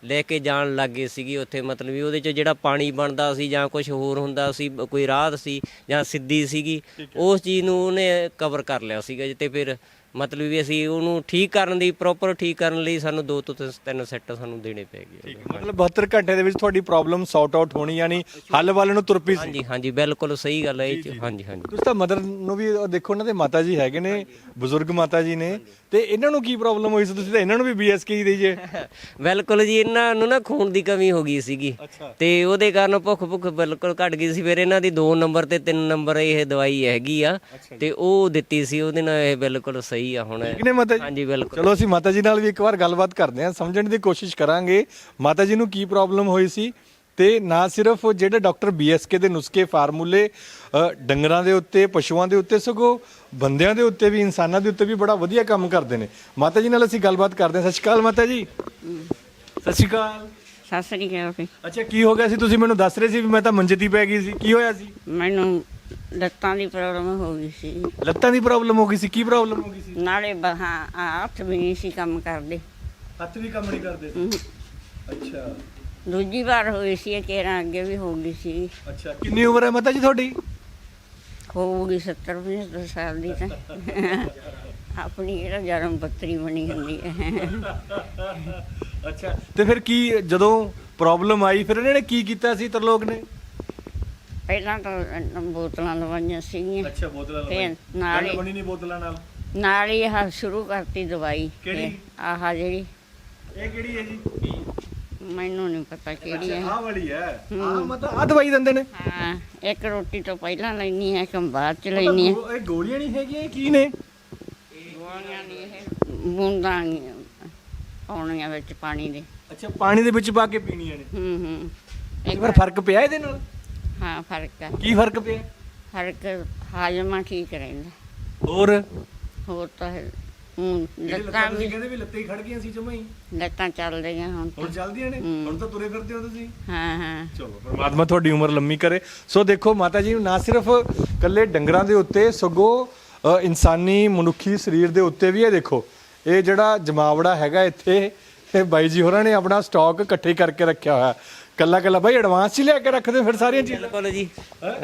ਲੈ ਕੇ ਜਾਣ ਲੱਗੇ ਸੀਗੀ ਉੱਥੇ ਮਤਲਬ ਵੀ ਉਹਦੇ ਚ ਜਿਹੜਾ ਪਾਣੀ ਬਣਦਾ ਸੀ ਜਾਂ ਕੁਝ ਹੋਰ ਹੁੰਦਾ ਸੀ ਕੋਈ ਰਾਹਤ ਸੀ ਜਾਂ ਸਿੱਧੀ ਸੀਗੀ ਉਸ ਚੀਜ਼ ਨੂੰ ਉਹਨੇ ਕਵਰ ਕਰ ਲਿਆ ਸੀਗਾ ਜੀ ਤੇ ਫਿਰ ਮਤਲਬ ਵੀ ਅਸੀਂ ਉਹਨੂੰ ਠੀਕ ਕਰਨ ਦੀ ਪ੍ਰੋਪਰ ਠੀਕ ਕਰਨ ਲਈ ਸਾਨੂੰ ਦੋ ਤੋਂ ਤਿੰਨ- ਤਿੰਨ ਸੈੱਟ ਸਾਨੂੰ ਦੇਣੇ ਪੈ ਗਏ ਮਤਲਬ 72 ਘੰਟੇ ਦੇ ਵਿੱਚ ਤੁਹਾਡੀ ਪ੍ਰੋਬਲਮ ਸੌਟ ਆਊਟ ਹੋਣੀ ਯਾਨੀ ਹੱਲ ਵੱਲ ਨੂੰ ਤੁਰ ਪਈ ਸੀ। ਹਾਂਜੀ ਹਾਂਜੀ ਬਿਲਕੁਲ ਸਹੀ ਗੱਲ ਹੈ ਇਹ 'ਚ। ਹਾਂਜੀ ਹਾਂਜੀ। ਤੁਸੀਂ ਤਾਂ ਮਦਰ ਨੂੰ ਵੀ ਦੇਖੋ ਉਹਨਾਂ ਦੇ ਮਾਤਾ ਜੀ ਹੈਗੇ ਨੇ ਬਜ਼ੁਰਗ ਮਾਤਾ ਜੀ ਨੇ ਤੇ ਇਹਨਾਂ ਨੂੰ ਕੀ ਪ੍ਰੋਬਲਮ ਹੋਈ ਸੀ? ਤੁਸੀਂ ਤਾਂ ਇਹਨਾਂ ਨੂੰ ਵੀ ਬੀਐਸਕੇ ਹੀ ਦੇਈਏ। ਬਿਲਕੁਲ ਜੀ ਇਹਨਾਂ ਨੂੰ ਨਾ ਖੂਨ ਦੀ ਕਮੀ ਹੋ ਗਈ ਸੀਗੀ। ਤੇ ਉਹਦੇ ਕਾਰਨ ਭੁੱਖ ਭੁੱਖ ਬਿਲਕੁਲ ਘਟ ਗਈ ਸੀ। ਫਿਰ ਇਹਨਾਂ ਦੀ 2 ਨੰਬਰ ਤੇ 3 ਨੰਬਰ ਇਹ ਦਵਾਈ ਹੈਗੀ ਆ ਤੇ ਉਹ ਦਿੱਤੀ ਸੀ ਉਹਦੇ ਨਾਲ ਇਹ ਬਿਲਕੁਲ ਸਹੀ ਆ ਹੁਣ। ਠੀਕ ਨੇ ਮਾਤਾ ਜੀ? ਹਾਂਜੀ ਬਿਲਕੁਲ। ਚਲੋ ਅਸੀਂ ਮਾਤਾ ਜੀ ਨਾਲ ਵੀ ਇੱਕ ਵਾਰ ਗੱਲਬਾਤ ਕਰਦੇ ਹਾਂ। ਸਮਝਣ ਦੀ ਕੋਸ਼ਿਸ਼ ਕਰਾਂਗੇ। ਮਾਤਾ ਜੀ ਨੂੰ ਕੀ ਪ੍ਰੋਬਲਮ ਹੋਈ ਸੀ? ਤੇ ਨਾ ਸਿਰਫ ਜਿਹੜੇ ਡਾਕਟਰ ਬੀਐਸਕੇ ਦੇ ਨੁਸਖੇ ਫਾਰਮੂਲੇ ਡੰਗਰਾਂ ਦੇ ਉੱਤੇ ਪਸ਼ੂਆਂ ਦੇ ਉੱਤੇ ਸਗੋਂ ਬੰਦਿਆਂ ਦੇ ਉੱਤੇ ਵੀ ਇਨਸਾਨਾਂ ਦੇ ਉੱਤੇ ਵੀ ਬੜਾ ਵਧੀਆ ਕੰਮ ਕਰਦੇ ਨੇ। ਮਾਤਾ ਜੀ ਨਾਲ ਅਸੀਂ ਗੱਲਬਾਤ ਕਰਦੇ ਹਾਂ। ਸਤਿ ਸ਼੍ਰੀ ਅਕਾਲ ਮਾਤਾ ਜੀ। ਸਤਿ ਸ਼੍ਰੀ ਅਕਾਲ। ਸਤਿ ਸ੍ਰੀ ਅਕਾਲ ਜੀ। ਅੱਛਾ ਕੀ ਹੋ ਗਿਆ ਸੀ? ਤੁਸੀਂ ਮੈਨੂੰ ਦੱਸ ਰਹੇ ਸੀ ਵੀ ਮੈਂ ਤਾਂ ਮੰਜੇ ਤੇ ਹੀ ਪੈ ਗਈ ਸੀ। ਕੀ ਹੋਇਆ ਸੀ? ਮੈਨੂੰ ਲੱਤਾਂ ਦੀ ਪ੍ਰੋਬਲਮ ਹੋ ਗਈ ਸੀ। ਲੱਤਾਂ ਦੀ ਪ੍ਰੋਬਲਮ ਹੋ ਗਈ ਸੀ ਕੀ ਪ੍ਰੋਬਲਮ ਹੋ ਗਈ ਸੀ? ਨਾਲੇ ਬਾਹਾਂ ਆਹ ਹੱਥ ਵੀ ਨਹੀਂ ਸੀ ਕੰਮ ਕਰਦੇ। ਹੱਥ ਵੀ ਕੰਮ ਨਹੀਂ ਕਰਦੇ। ਅੱਛਾ। ਦੂਜੀ ਵਾਰ ਹੋਈ ਸੀ ਕੇਰਾਂ ਅੱਗੇ ਵੀ ਹੋ ਗਈ ਸੀ। ਅੱਛਾ ਕਿੰਨੀ ਉਮਰ ਹੈ ਮਾਤਾ ਜੀ ਤੁਹਾਡੀ? ਹੋਊਗੀ 70 75 ਸਾਲ ਦੀ ਤਾਂ। ਆਪਣੀ ਜਿਹੜਾ ਜਨਮ ਪੱਤਰੀ ਬਣੀ ਹੁੰਦੀ ਹੈ। ਅੱਛਾ ਤੇ ਫਿਰ ਕੀ ਜਦੋਂ ਪ੍ਰੋਬਲਮ ਆਈ ਫਿਰ ਇਹਨਾਂ ਨੇ ਕੀ ਕੀਤਾ ਸੀ ਤਰਲੋਕ ਨੇ? ਪਹਿਲਾਂ ਤਾਂ ਅਹ ਬੋਤਲਾਂ ਲਵਾਈਆਂ ਸੀਗੀਆਂ। ਅੱਛਾ ਬੋਤਲਾਂ ਤੇ ਨਾਲ ਹੀ ਬਣੀ ਨਹੀਂ ਬੋਤਲਾਂ ਨਾਲ? ਨਾਲ ਹੀ ਆਹ ਸ਼ੁਰੂ ਕਰਤੀ ਦਵਾਈ। ਕਿਹੜੀ? ਇਹ ਆਹ ਜਿਹੜੀ। ਇਹ ਕਿਹੜੀ ਹੈ ਜੀ? ਮੈਨੂੰ ਨਹੀਂ ਪਤਾ ਕਿਹੜੀ ਹੈ। ਆਹ ਵਾਲੀ ਹੈ? ਆਹ ਮਤਲਬ ਆਹ ਦਵਾਈ ਦਿੰਦੇ ਨੇ? ਹਾਂ ਇੱਕ ਰੋਟੀ ਤੋਂ ਪਹਿਲਾਂ ਲੈਣੀ ਹੈ ਇੱਕ ਬਾਅਦ ਚ ਲੈਣੀ ਹੈ। ਇਹ ਗੋਲੀਆਂ ਨਹੀਂ ਹੈਗੀਆਂ ਇਹ ਕੀ ਨੇ? ਗੋਲੀਆਂ ਨਹੀਂ ਇਹ ਬੂੰਦਾਂ ਹੈਗੀਆਂ, ਪਾਉਣੀਆਂ ਵਿੱਚ ਪਾਣੀ ਦੇ। ਅੱਛਾ ਪਾਣੀ ਦੇ ਵਿੱਚ ਪਾ ਕੇ ਪੀਣੀਆਂ ਨੇ। ਹੂੰ ਹੂੰ। ਇੱਕ ਵਾਰ ਫ਼ਰਕ ਪਿਆ ਇਹਦੇ ਨਾਲ? ਹਾਂ ਫ਼ਰਕ ਹੈ ਕੀ ਫ਼ਰਕ ਪਿਆ? ਫ਼ਰਕ ਹਾਜ਼ਮਾ ਠੀਕ ਰਹਿੰਦਾ। ਹੋਰ? ਹੋਰ ਤਾਂ ਹੈ। ਹੂੰ ਲੱਤਾਂ ਵੀ ਕਹਿੰਦੇ ਵੀ ਲੱਤਾਂ ਹੀ ਖੜ ਗਈਆਂ ਸੀ ਜਮਾਂ ਹੀ? ਲੱਤਾਂ ਚੱਲ ਰਹੀਆਂ ਹੁਣ ਤਾਂ। ਹੁਣ ਚੱਲਦੀਆਂ ਨੇ? ਹੂੰ। ਹੁਣ ਤਾਂ ਤੁਰੇ ਫਿਰਦੇ ਹੋ ਤੁਸੀਂ? ਹਾਂ ਹਾਂ। ਚਲੋ ਪਰਮਾਤਮਾ ਤੁਹਾਡੀ ਉਮਰ ਲੰਮੀ ਕਰੇ। ਸੋ ਦੇਖੋ ਮਾਤਾ ਜੀ ਨੂੰ ਨਾ ਸਿਰਫ ਕੱਲੇ ਡੰਗਰਾਂ ਦੇ ਉੱਤੇ ਸਗੋਂ ਅ, ਇਨਸਾਨੀ ਮਨੁੱਖੀ ਸਰੀਰ ਦੇ ਉੱਤੇ ਵੀ ਇਹ ਦੇਖੋ ਇਹ ਜਿਹੜਾ ਜਮਾਵੜਾ ਹੈਗਾ ਇੱਥੇ ਇਹ ਬਾਈ ਜੀ ਹੋਰਾਂ ਨੇ ਆਪਣਾ ਸਟਾਕ ਇਕੱਠੇ ਕਰਕੇ ਰੱਖਿਆ ਹੋਇਆ। ਕੱਲਾ ਕੱਲਾ ਬਾਈ ਐਡਵਾਂਸ ਹੀ ਲਿਆ ਕੇ ਰੱਖਦੇ ਫਿਰ ਸਾਰੀਆਂ ਚੀਜ਼ਾਂ। ਬਿਲਕੁਲ ਜੀ।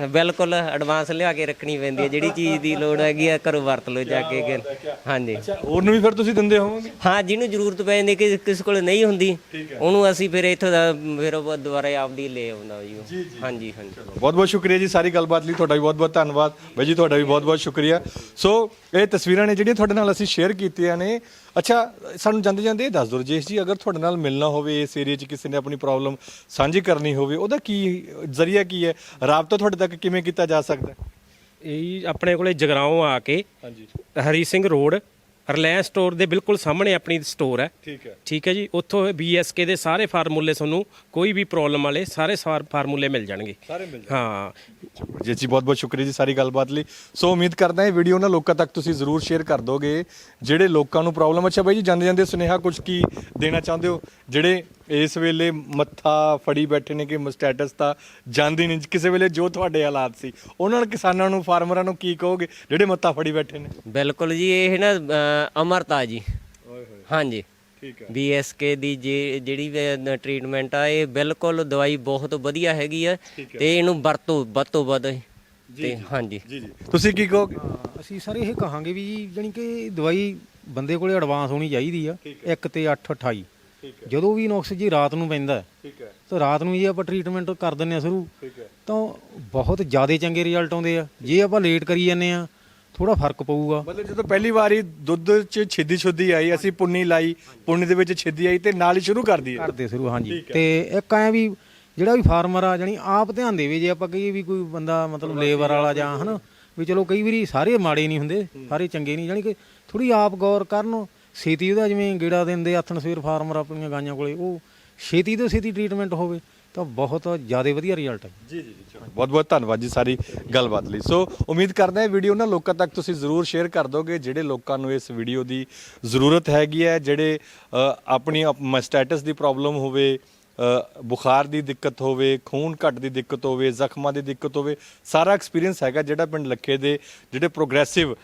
ਬਿਲਕੁਲ ਐਡਵਾਂਸ ਲਿਆ ਕੇ ਰੱਖਣੀ ਪੈਂਦੀ ਹੈ। ਜਿਹੜੀ ਚੀਜ਼ ਦੀ ਲੋੜ ਹੈਗੀ ਆ ਘਰੋਂ ਵਰਤ ਲਓ ਜਾ ਕੇ ਕਿ- ਹਾਂਜੀ। ਅੱਛਾ ਹੋਰ ਨੂੰ ਵੀ ਫਿਰ ਤੁਸੀਂ ਦਿੰਦੇ ਹੋਵੋਗੇ? ਹਾਂ ਜਿਹਨੂੰ ਜ਼ਰੂਰਤ ਪੈ ਜਾਂਦੀ ਕਿ ਕਿਸੇ ਕੋਲ ਨਹੀਂ ਹੁੰਦੀ ਉਹਨੂੰ ਅਸੀਂ ਫਿਰ ਇੱਥੋਂ ਦਾ ਫਿਰ ਉਹ ਦੁਬਾਰਾ ਆਪਦੀ ਲੈ ਆਉਂਦਾ ਜੀ ਉਹ। ਹਾਂਜੀ ਹਾਂਜੀ। ਬਹੁਤ ਬਹੁਤ ਸ਼ੁਕਰੀਆ ਜੀ ਸਾਰੀ ਗੱਲਬਾਤ ਲਈ ਤੁਹਾਡਾ ਵੀ ਬਹੁਤ ਬਹੁਤ ਧੰਨਵਾਦ। ਬਾਈ ਜੀ ਤੁਹਾਡਾ ਵੀ ਬਹੁਤ ਬਹੁਤ ਸ਼ੁਕਰੀਆ। ਸੋ ਇਹ ਤਸਵੀਰਾਂ ਨੇ ਜਿਹੜੀਆਂ ਤੁਹਾਡੇ ਨਾਲ ਅਸੀਂ ਸ਼ੇਅਰ ਕੀਤੀਆਂ ਨੇ ਅੱਛਾ ਸਾਨੂੰ ਜਾਂਦੇ ਜਾਂਦੇ ਇਹ ਦੱਸ ਦਿਓ ਰਜੇਸ਼ ਜੀ ਅਗਰ ਤੁਹਾਡੇ ਨਾਲ ਮਿਲਣਾ ਹੋਵੇ ਇਸ ਏਰੀਆ 'ਚ ਕਿਸੇ ਨੇ ਆਪਣੀ ਪ੍ਰੋਬਲਮ ਸਾਂਝੀ ਕਰਨੀ ਹੋਵੇ ਉਹਦਾ ਕੀ ਜ਼ਰੀਆ ਕੀ ਹੈ? ਰਾਬਤਾ ਤੁਹਾਡੇ ਤੱਕ ਕਿਵੇਂ ਕੀਤਾ ਜਾ ਸਕਦਾ ਹੈ? ਇਹ ਆਪਣੇ ਕੋਲੇ ਜਗਰਾਉਂ ਆ ਕੇ ਹਾਂਜੀ। Hari Singh road Reliance store ਦੇ ਬਿਲਕੁਲ ਸਾਹਮਣੇ ਆਪਣੀ ਸਟੋਰ ਹੈ। ਠੀਕ ਹੈ। ਠੀਕ ਹੈ ਜੀ ਉੱਥੋਂ ਬੀਐਸਕੇ ਦੇ ਸਾਰੇ ਫਾਰਮੂਲੇ ਤੁਹਾਨੂੰ ਕੋਈ ਵੀ ਪ੍ਰੋਬਲਮ ਵਾਲੇ ਸਾਰੇ ਸਾਰ ਫਾਰਮੂਲੇ ਮਿਲ ਜਾਣਗੇ। ਸਾਰੇ ਮਿਲ ਹਾਂ। ਜੀ ਜੀ ਬਹੁਤ ਬਹੁਤ ਸ਼ੁਕਰੀਆ ਜੀ ਸਾਰੀ ਗੱਲਬਾਤ ਲਈ। ਸੋ ਉਮੀਦ ਕਰਦਾ ਇਹ ਵੀਡੀਓ ਨਾ ਲੋਕਾਂ ਤੱਕ ਤੁਸੀਂ ਜ਼ਰੂਰ ਸ਼ੇਅਰ ਕਰ ਦੋਗੇ। ਜਿਹੜੇ ਲੋਕਾਂ ਨੂੰ ਪ੍ਰੋਬਲਮ ਅੱਛਾ ਬਾਈ ਜੀ ਜਾਂਦੇ ਜਾਂਦੇ ਸੁਨੇਹਾ ਕੁਝ ਕੀ ਦੇਣਾ ਚਾਹੁੰਦੇ ਹੋ? ਜਿਹੜੇ ਇਸ ਵੇਲੇ ਮੱਥਾ ਫੜੀ ਬੈਠੇ ਨੇ ਕਿ ਸਟੇਟਸ ਤਾਂ ਜਾਂਦੀ ਨਹੀਂ। ਕਿਸੇ ਵੇਲੇ ਜੋ ਤੁਹਾਡੇ ਹਾਲਾਤ ਸੀ ਉਹਨਾਂ ਨੂੰ ਕਿਸਾਨਾਂ ਨੂੰ ਫਾਰਮਰਾਂ ਨੂੰ ਕੀ ਕਹੋਗੇ ਜਿਹੜੇ ਮੱਥਾ ਫੜੀ ਬੈਠੇ ਨੇ? ਬਿਲਕੁਲ ਜੀ ਇਹ ਨਾ ਅ, ਅਮਰਤਾ ਜੀ। ਓਏ ਹੋਏ। ਹਾਂਜੀ। ਠੀਕ ਹੈ। ਬੀਐਸਕੇ ਦੀ ਜੇ- ਜਿਹੜੀ ਟ੍ਰੀਟਮੈਂਟ ਆ ਇਹ ਬਿਲਕੁਲ ਦਵਾਈ ਬਹੁਤ ਵਧੀਆ ਹੈਗੀ ਆ ਤੇ ਇਹਨੂੰ ਵਰਤੋ ਵੱਧ ਤੋਂ ਵੱਧ ਤੇ ਹਾਂਜੀ। ਜੀ ਜੀ। ਤੁਸੀਂ ਕੀ ਕਹੋਗੇ? ਹਾਂ, ਅਸੀਂ ਸਾਰੇ ਇਹ ਕਹਾਂਗੇ ਵੀ ਜੀ ਜਾਣੀ ਕਿ ਦਵਾਈ ਬੰਦੇ ਕੋਲੇ ਐਡਵਾਂਸ ਹੋਣੀ ਚਾਹੀਦੀ ਆ 1 ਤੇ 8 28 ਜਦੋਂ ਵੀ ਨੁਕਸ ਜੀ ਰਾਤ ਨੂੰ ਪੈਂਦਾ ਹੈ, ਠੀਕ ਹੈ। ਤਾਂ ਰਾਤ ਨੂੰ ਜੇ ਆਪਾਂ ਟ੍ਰੀਟਮੈਂਟ ਕਰ ਦਿੰਨੇ ਆ ਸ਼ੁਰੂ ਠੀਕ ਹੈ। ਤਾਂ ਬਹੁਤ ਜ਼ਿਆਦਾ ਚੰਗੇ ਰਿਜ਼ਲਟ ਆਉਂਦੇ ਆ। ਜੇ ਆਪਾਂ ਲੇਟ ਕਰੀ ਜਾਂਦੇ ਆ ਥੋੜਾ ਫ਼ਰਕ ਪਊਗਾ। ਮਤਲਬ ਜਦੋਂ ਪਹਿਲੀ ਵਾਰੀ ਦੁੱਧ 'ਚ ਛਿੱਦੀ ਛੁੱਦੀ ਆਈ ਅਸੀਂ ਪੁੰਨੀ ਲਾਈ ਪੁੰਨੀ ਦੇ ਵਿੱਚ ਛਿੱਦੀ ਆਈ ਤੇ ਨਾਲ ਹੀ ਸ਼ੁਰੂ ਕਰ ਦਈਏ। ਕਰਦੇ ਸ਼ੁਰੂ ਹਾਂਜੀ। ਤੇ ਇੱਕ ਐ ਵੀ ਜਿਹੜਾ ਵੀ ਫਾਰਮਰ ਆ ਜਾਨੀ ਆਪ ਧਿਆਨ ਦੇਵੇ ਜੇ ਆਪਾਂ ਕਹੀਏ ਵੀ ਕੋਈ ਬੰਦਾ ਮਤਲਬ ਲੇਬਰ ਵਾਲਾ ਜਾਂ ਹਨਾ ਵੀ ਚਲੋ ਕਈ ਵਾਰੀ ਸਾਰੇ ਮਾੜੇ ਨਹੀਂ ਹੁੰਦੇ ਸਾਰੇ ਚੰਗੇ ਨਹੀਂ ਜਾਨੀ ਕਿ ਥੋੜੀ ਆਪ ਗੌਰ ਕਰਨ ਛੇਤੀ ਉਹਦਾ ਜਿਵੇਂ ਗੇੜਾ ਦਿੰਦੇ ਆਥਣ ਸਵੇਰ ਫਾਰਮਰ ਆਪਣੀਆਂ ਗਾਈਆਂ ਕੋਲੇ, ਉਹ ਛੇਤੀ ਤੋਂ ਛੇਤੀ ਟ੍ਰੀਟਮੈਂਟ ਹੋਵੇ, ਤਾਂ ਬਹੁਤ ਜ਼ਿਆਦਾ ਵਧੀਆ ਰਿਜ਼ਲਟ ਹੈ। ਜੀ ਜੀ ਜੀ ਬਹੁਤ ਬਹੁਤ ਧੰਨਵਾਦ ਜੀ ਸਾਰੀ ਗੱਲਬਾਤ ਲਈ। ਸੋ ਉਮੀਦ ਕਰਦੇ ਹਾਂ ਵੀਡੀਓ ਨਾ ਲੋਕਾਂ ਤੱਕ ਤੁਸੀਂ ਜ਼ਰੂਰ ਸ਼ੇਅਰ ਕਰ ਦੋਗੇ, ਜਿਹੜੇ ਲੋਕਾਂ ਨੂੰ ਇਸ ਵੀਡੀਓ ਦੀ ਜ਼ਰੂਰਤ ਹੈਗੀ ਹੈ, ਜਿਹੜੇ ਆਪਣੀ ਸਟੇਟਸ ਦੀ ਪ੍ਰੋਬਲਮ ਹੋਵੇ ਬੁਖਾਰ ਦੀ ਦਿੱਕਤ ਹੋਵੇ, ਖੂਨ ਘੱਟ ਦੀ ਦਿੱਕਤ ਹੋਵੇ, ਜ਼ਖਮਾਂ ਦੀ ਦਿੱਕਤ ਹੋਵੇ, ਸਾਰਾ ਐਕਸਪੀਰੀਅੰਸ ਹੈਗਾ ਜਿਹੜਾ ਪਿੰਡ ਲੱਖੇ ਦੇ ਜਿਹੜੇ ਪ੍ਰੋਗਰੈਸਿਵ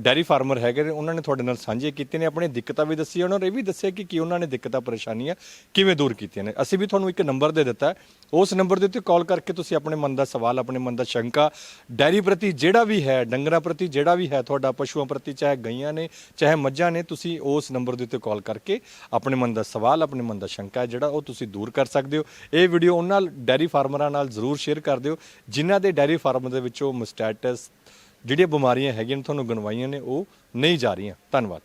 ਡੈਰੀ ਫਾਰਮਰ ਹੈਗੇ ਨੇ, ਉਹਨਾਂ ਨੇ ਤੁਹਾਡੇ ਨਾਲ ਸਾਂਝੇ ਕੀਤੇ ਨੇ, ਆਪਣੇ ਦਿੱਕਤਾਂ ਵੀ ਦੱਸੀ ਉਹਨਾਂ ਨੇ ਇਹ ਵੀ ਦੱਸਿਆ ਕਿ ਕੀ ਉਹਨਾਂ ਨੇ ਦਿੱਕਤਾਂ, ਪਰੇਸ਼ਾਨੀਆਂ ਕਿਵੇਂ ਦੂਰ ਕੀਤੀਆਂ ਨੇ। ਅਸੀਂ ਵੀ ਤੁਹਾਨੂੰ ਇੱਕ ਨੰਬਰ ਦੇ ਦਿੱਤਾ ਉਸ ਨੰਬਰ ਦੇ ਉੱਤੇ ਕਾਲ ਕਰਕੇ ਤੁਸੀਂ ਆਪਣੇ ਮਨ ਦਾ ਸਵਾਲ, ਆਪਣੇ ਮਨ ਦਾ ਸ਼ੰਕਾ, ਡੈਰੀ ਪ੍ਰਤੀ ਜਿਹੜਾ ਵੀ ਹੈ, ਡੰਗਰਾਂ ਪ੍ਰਤੀ ਜਿਹੜਾ ਵੀ ਹੈ, ਤੁਹਾਡਾ ਪਸ਼ੂਆਂ ਪ੍ਰਤੀ ਚਾਹੇ ਗਈਆਂ ਨੇ, ਚਾਹੇ ਮੱਝਾਂ ਨੇ, ਤੁਸੀਂ ਉਸ ਨੰਬਰ ਦੇ ਉੱਤੇ ਕਾਲ ਕਰਕੇ ਆਪਣੇ ਮਨ ਦਾ ਸਵਾਲ, ਆਪਣੇ ਮਨ ਦਾ ਸ਼ੰਕਾ ਹੈ ਜਿਹੜਾ ਉਹ ਤੁਸੀਂ ਦੂਰ ਕਰ ਸਕਦੇ ਹੋ। ਇਹ ਵੀਡੀਓ ਉਹਨਾਂ ਡੈਰੀ ਫਾਰਮਰਾਂ ਨਾਲ ਜ਼ਰੂਰ ਸ਼ੇਅਰ ਕਰ ਦਿਓ। ਜਿਨ੍ਹਾਂ ਦੇ ਡੈਰੀ ਫਾਰਮ ਦੇ ਵਿੱਚੋਂ ਮਸਟੈਟਸ ਜਿਹੜੀਆਂ ਬਿਮਾਰੀਆਂ ਹੈਗੀਆਂ ਨੇ, ਤੁਹਾਨੂੰ ਗਣਵਾਈਆਂ ਨੇ, ਉਹ ਨਹੀਂ ਜਾ ਰਹੀਆਂ। ਧੰਨਵਾਦ।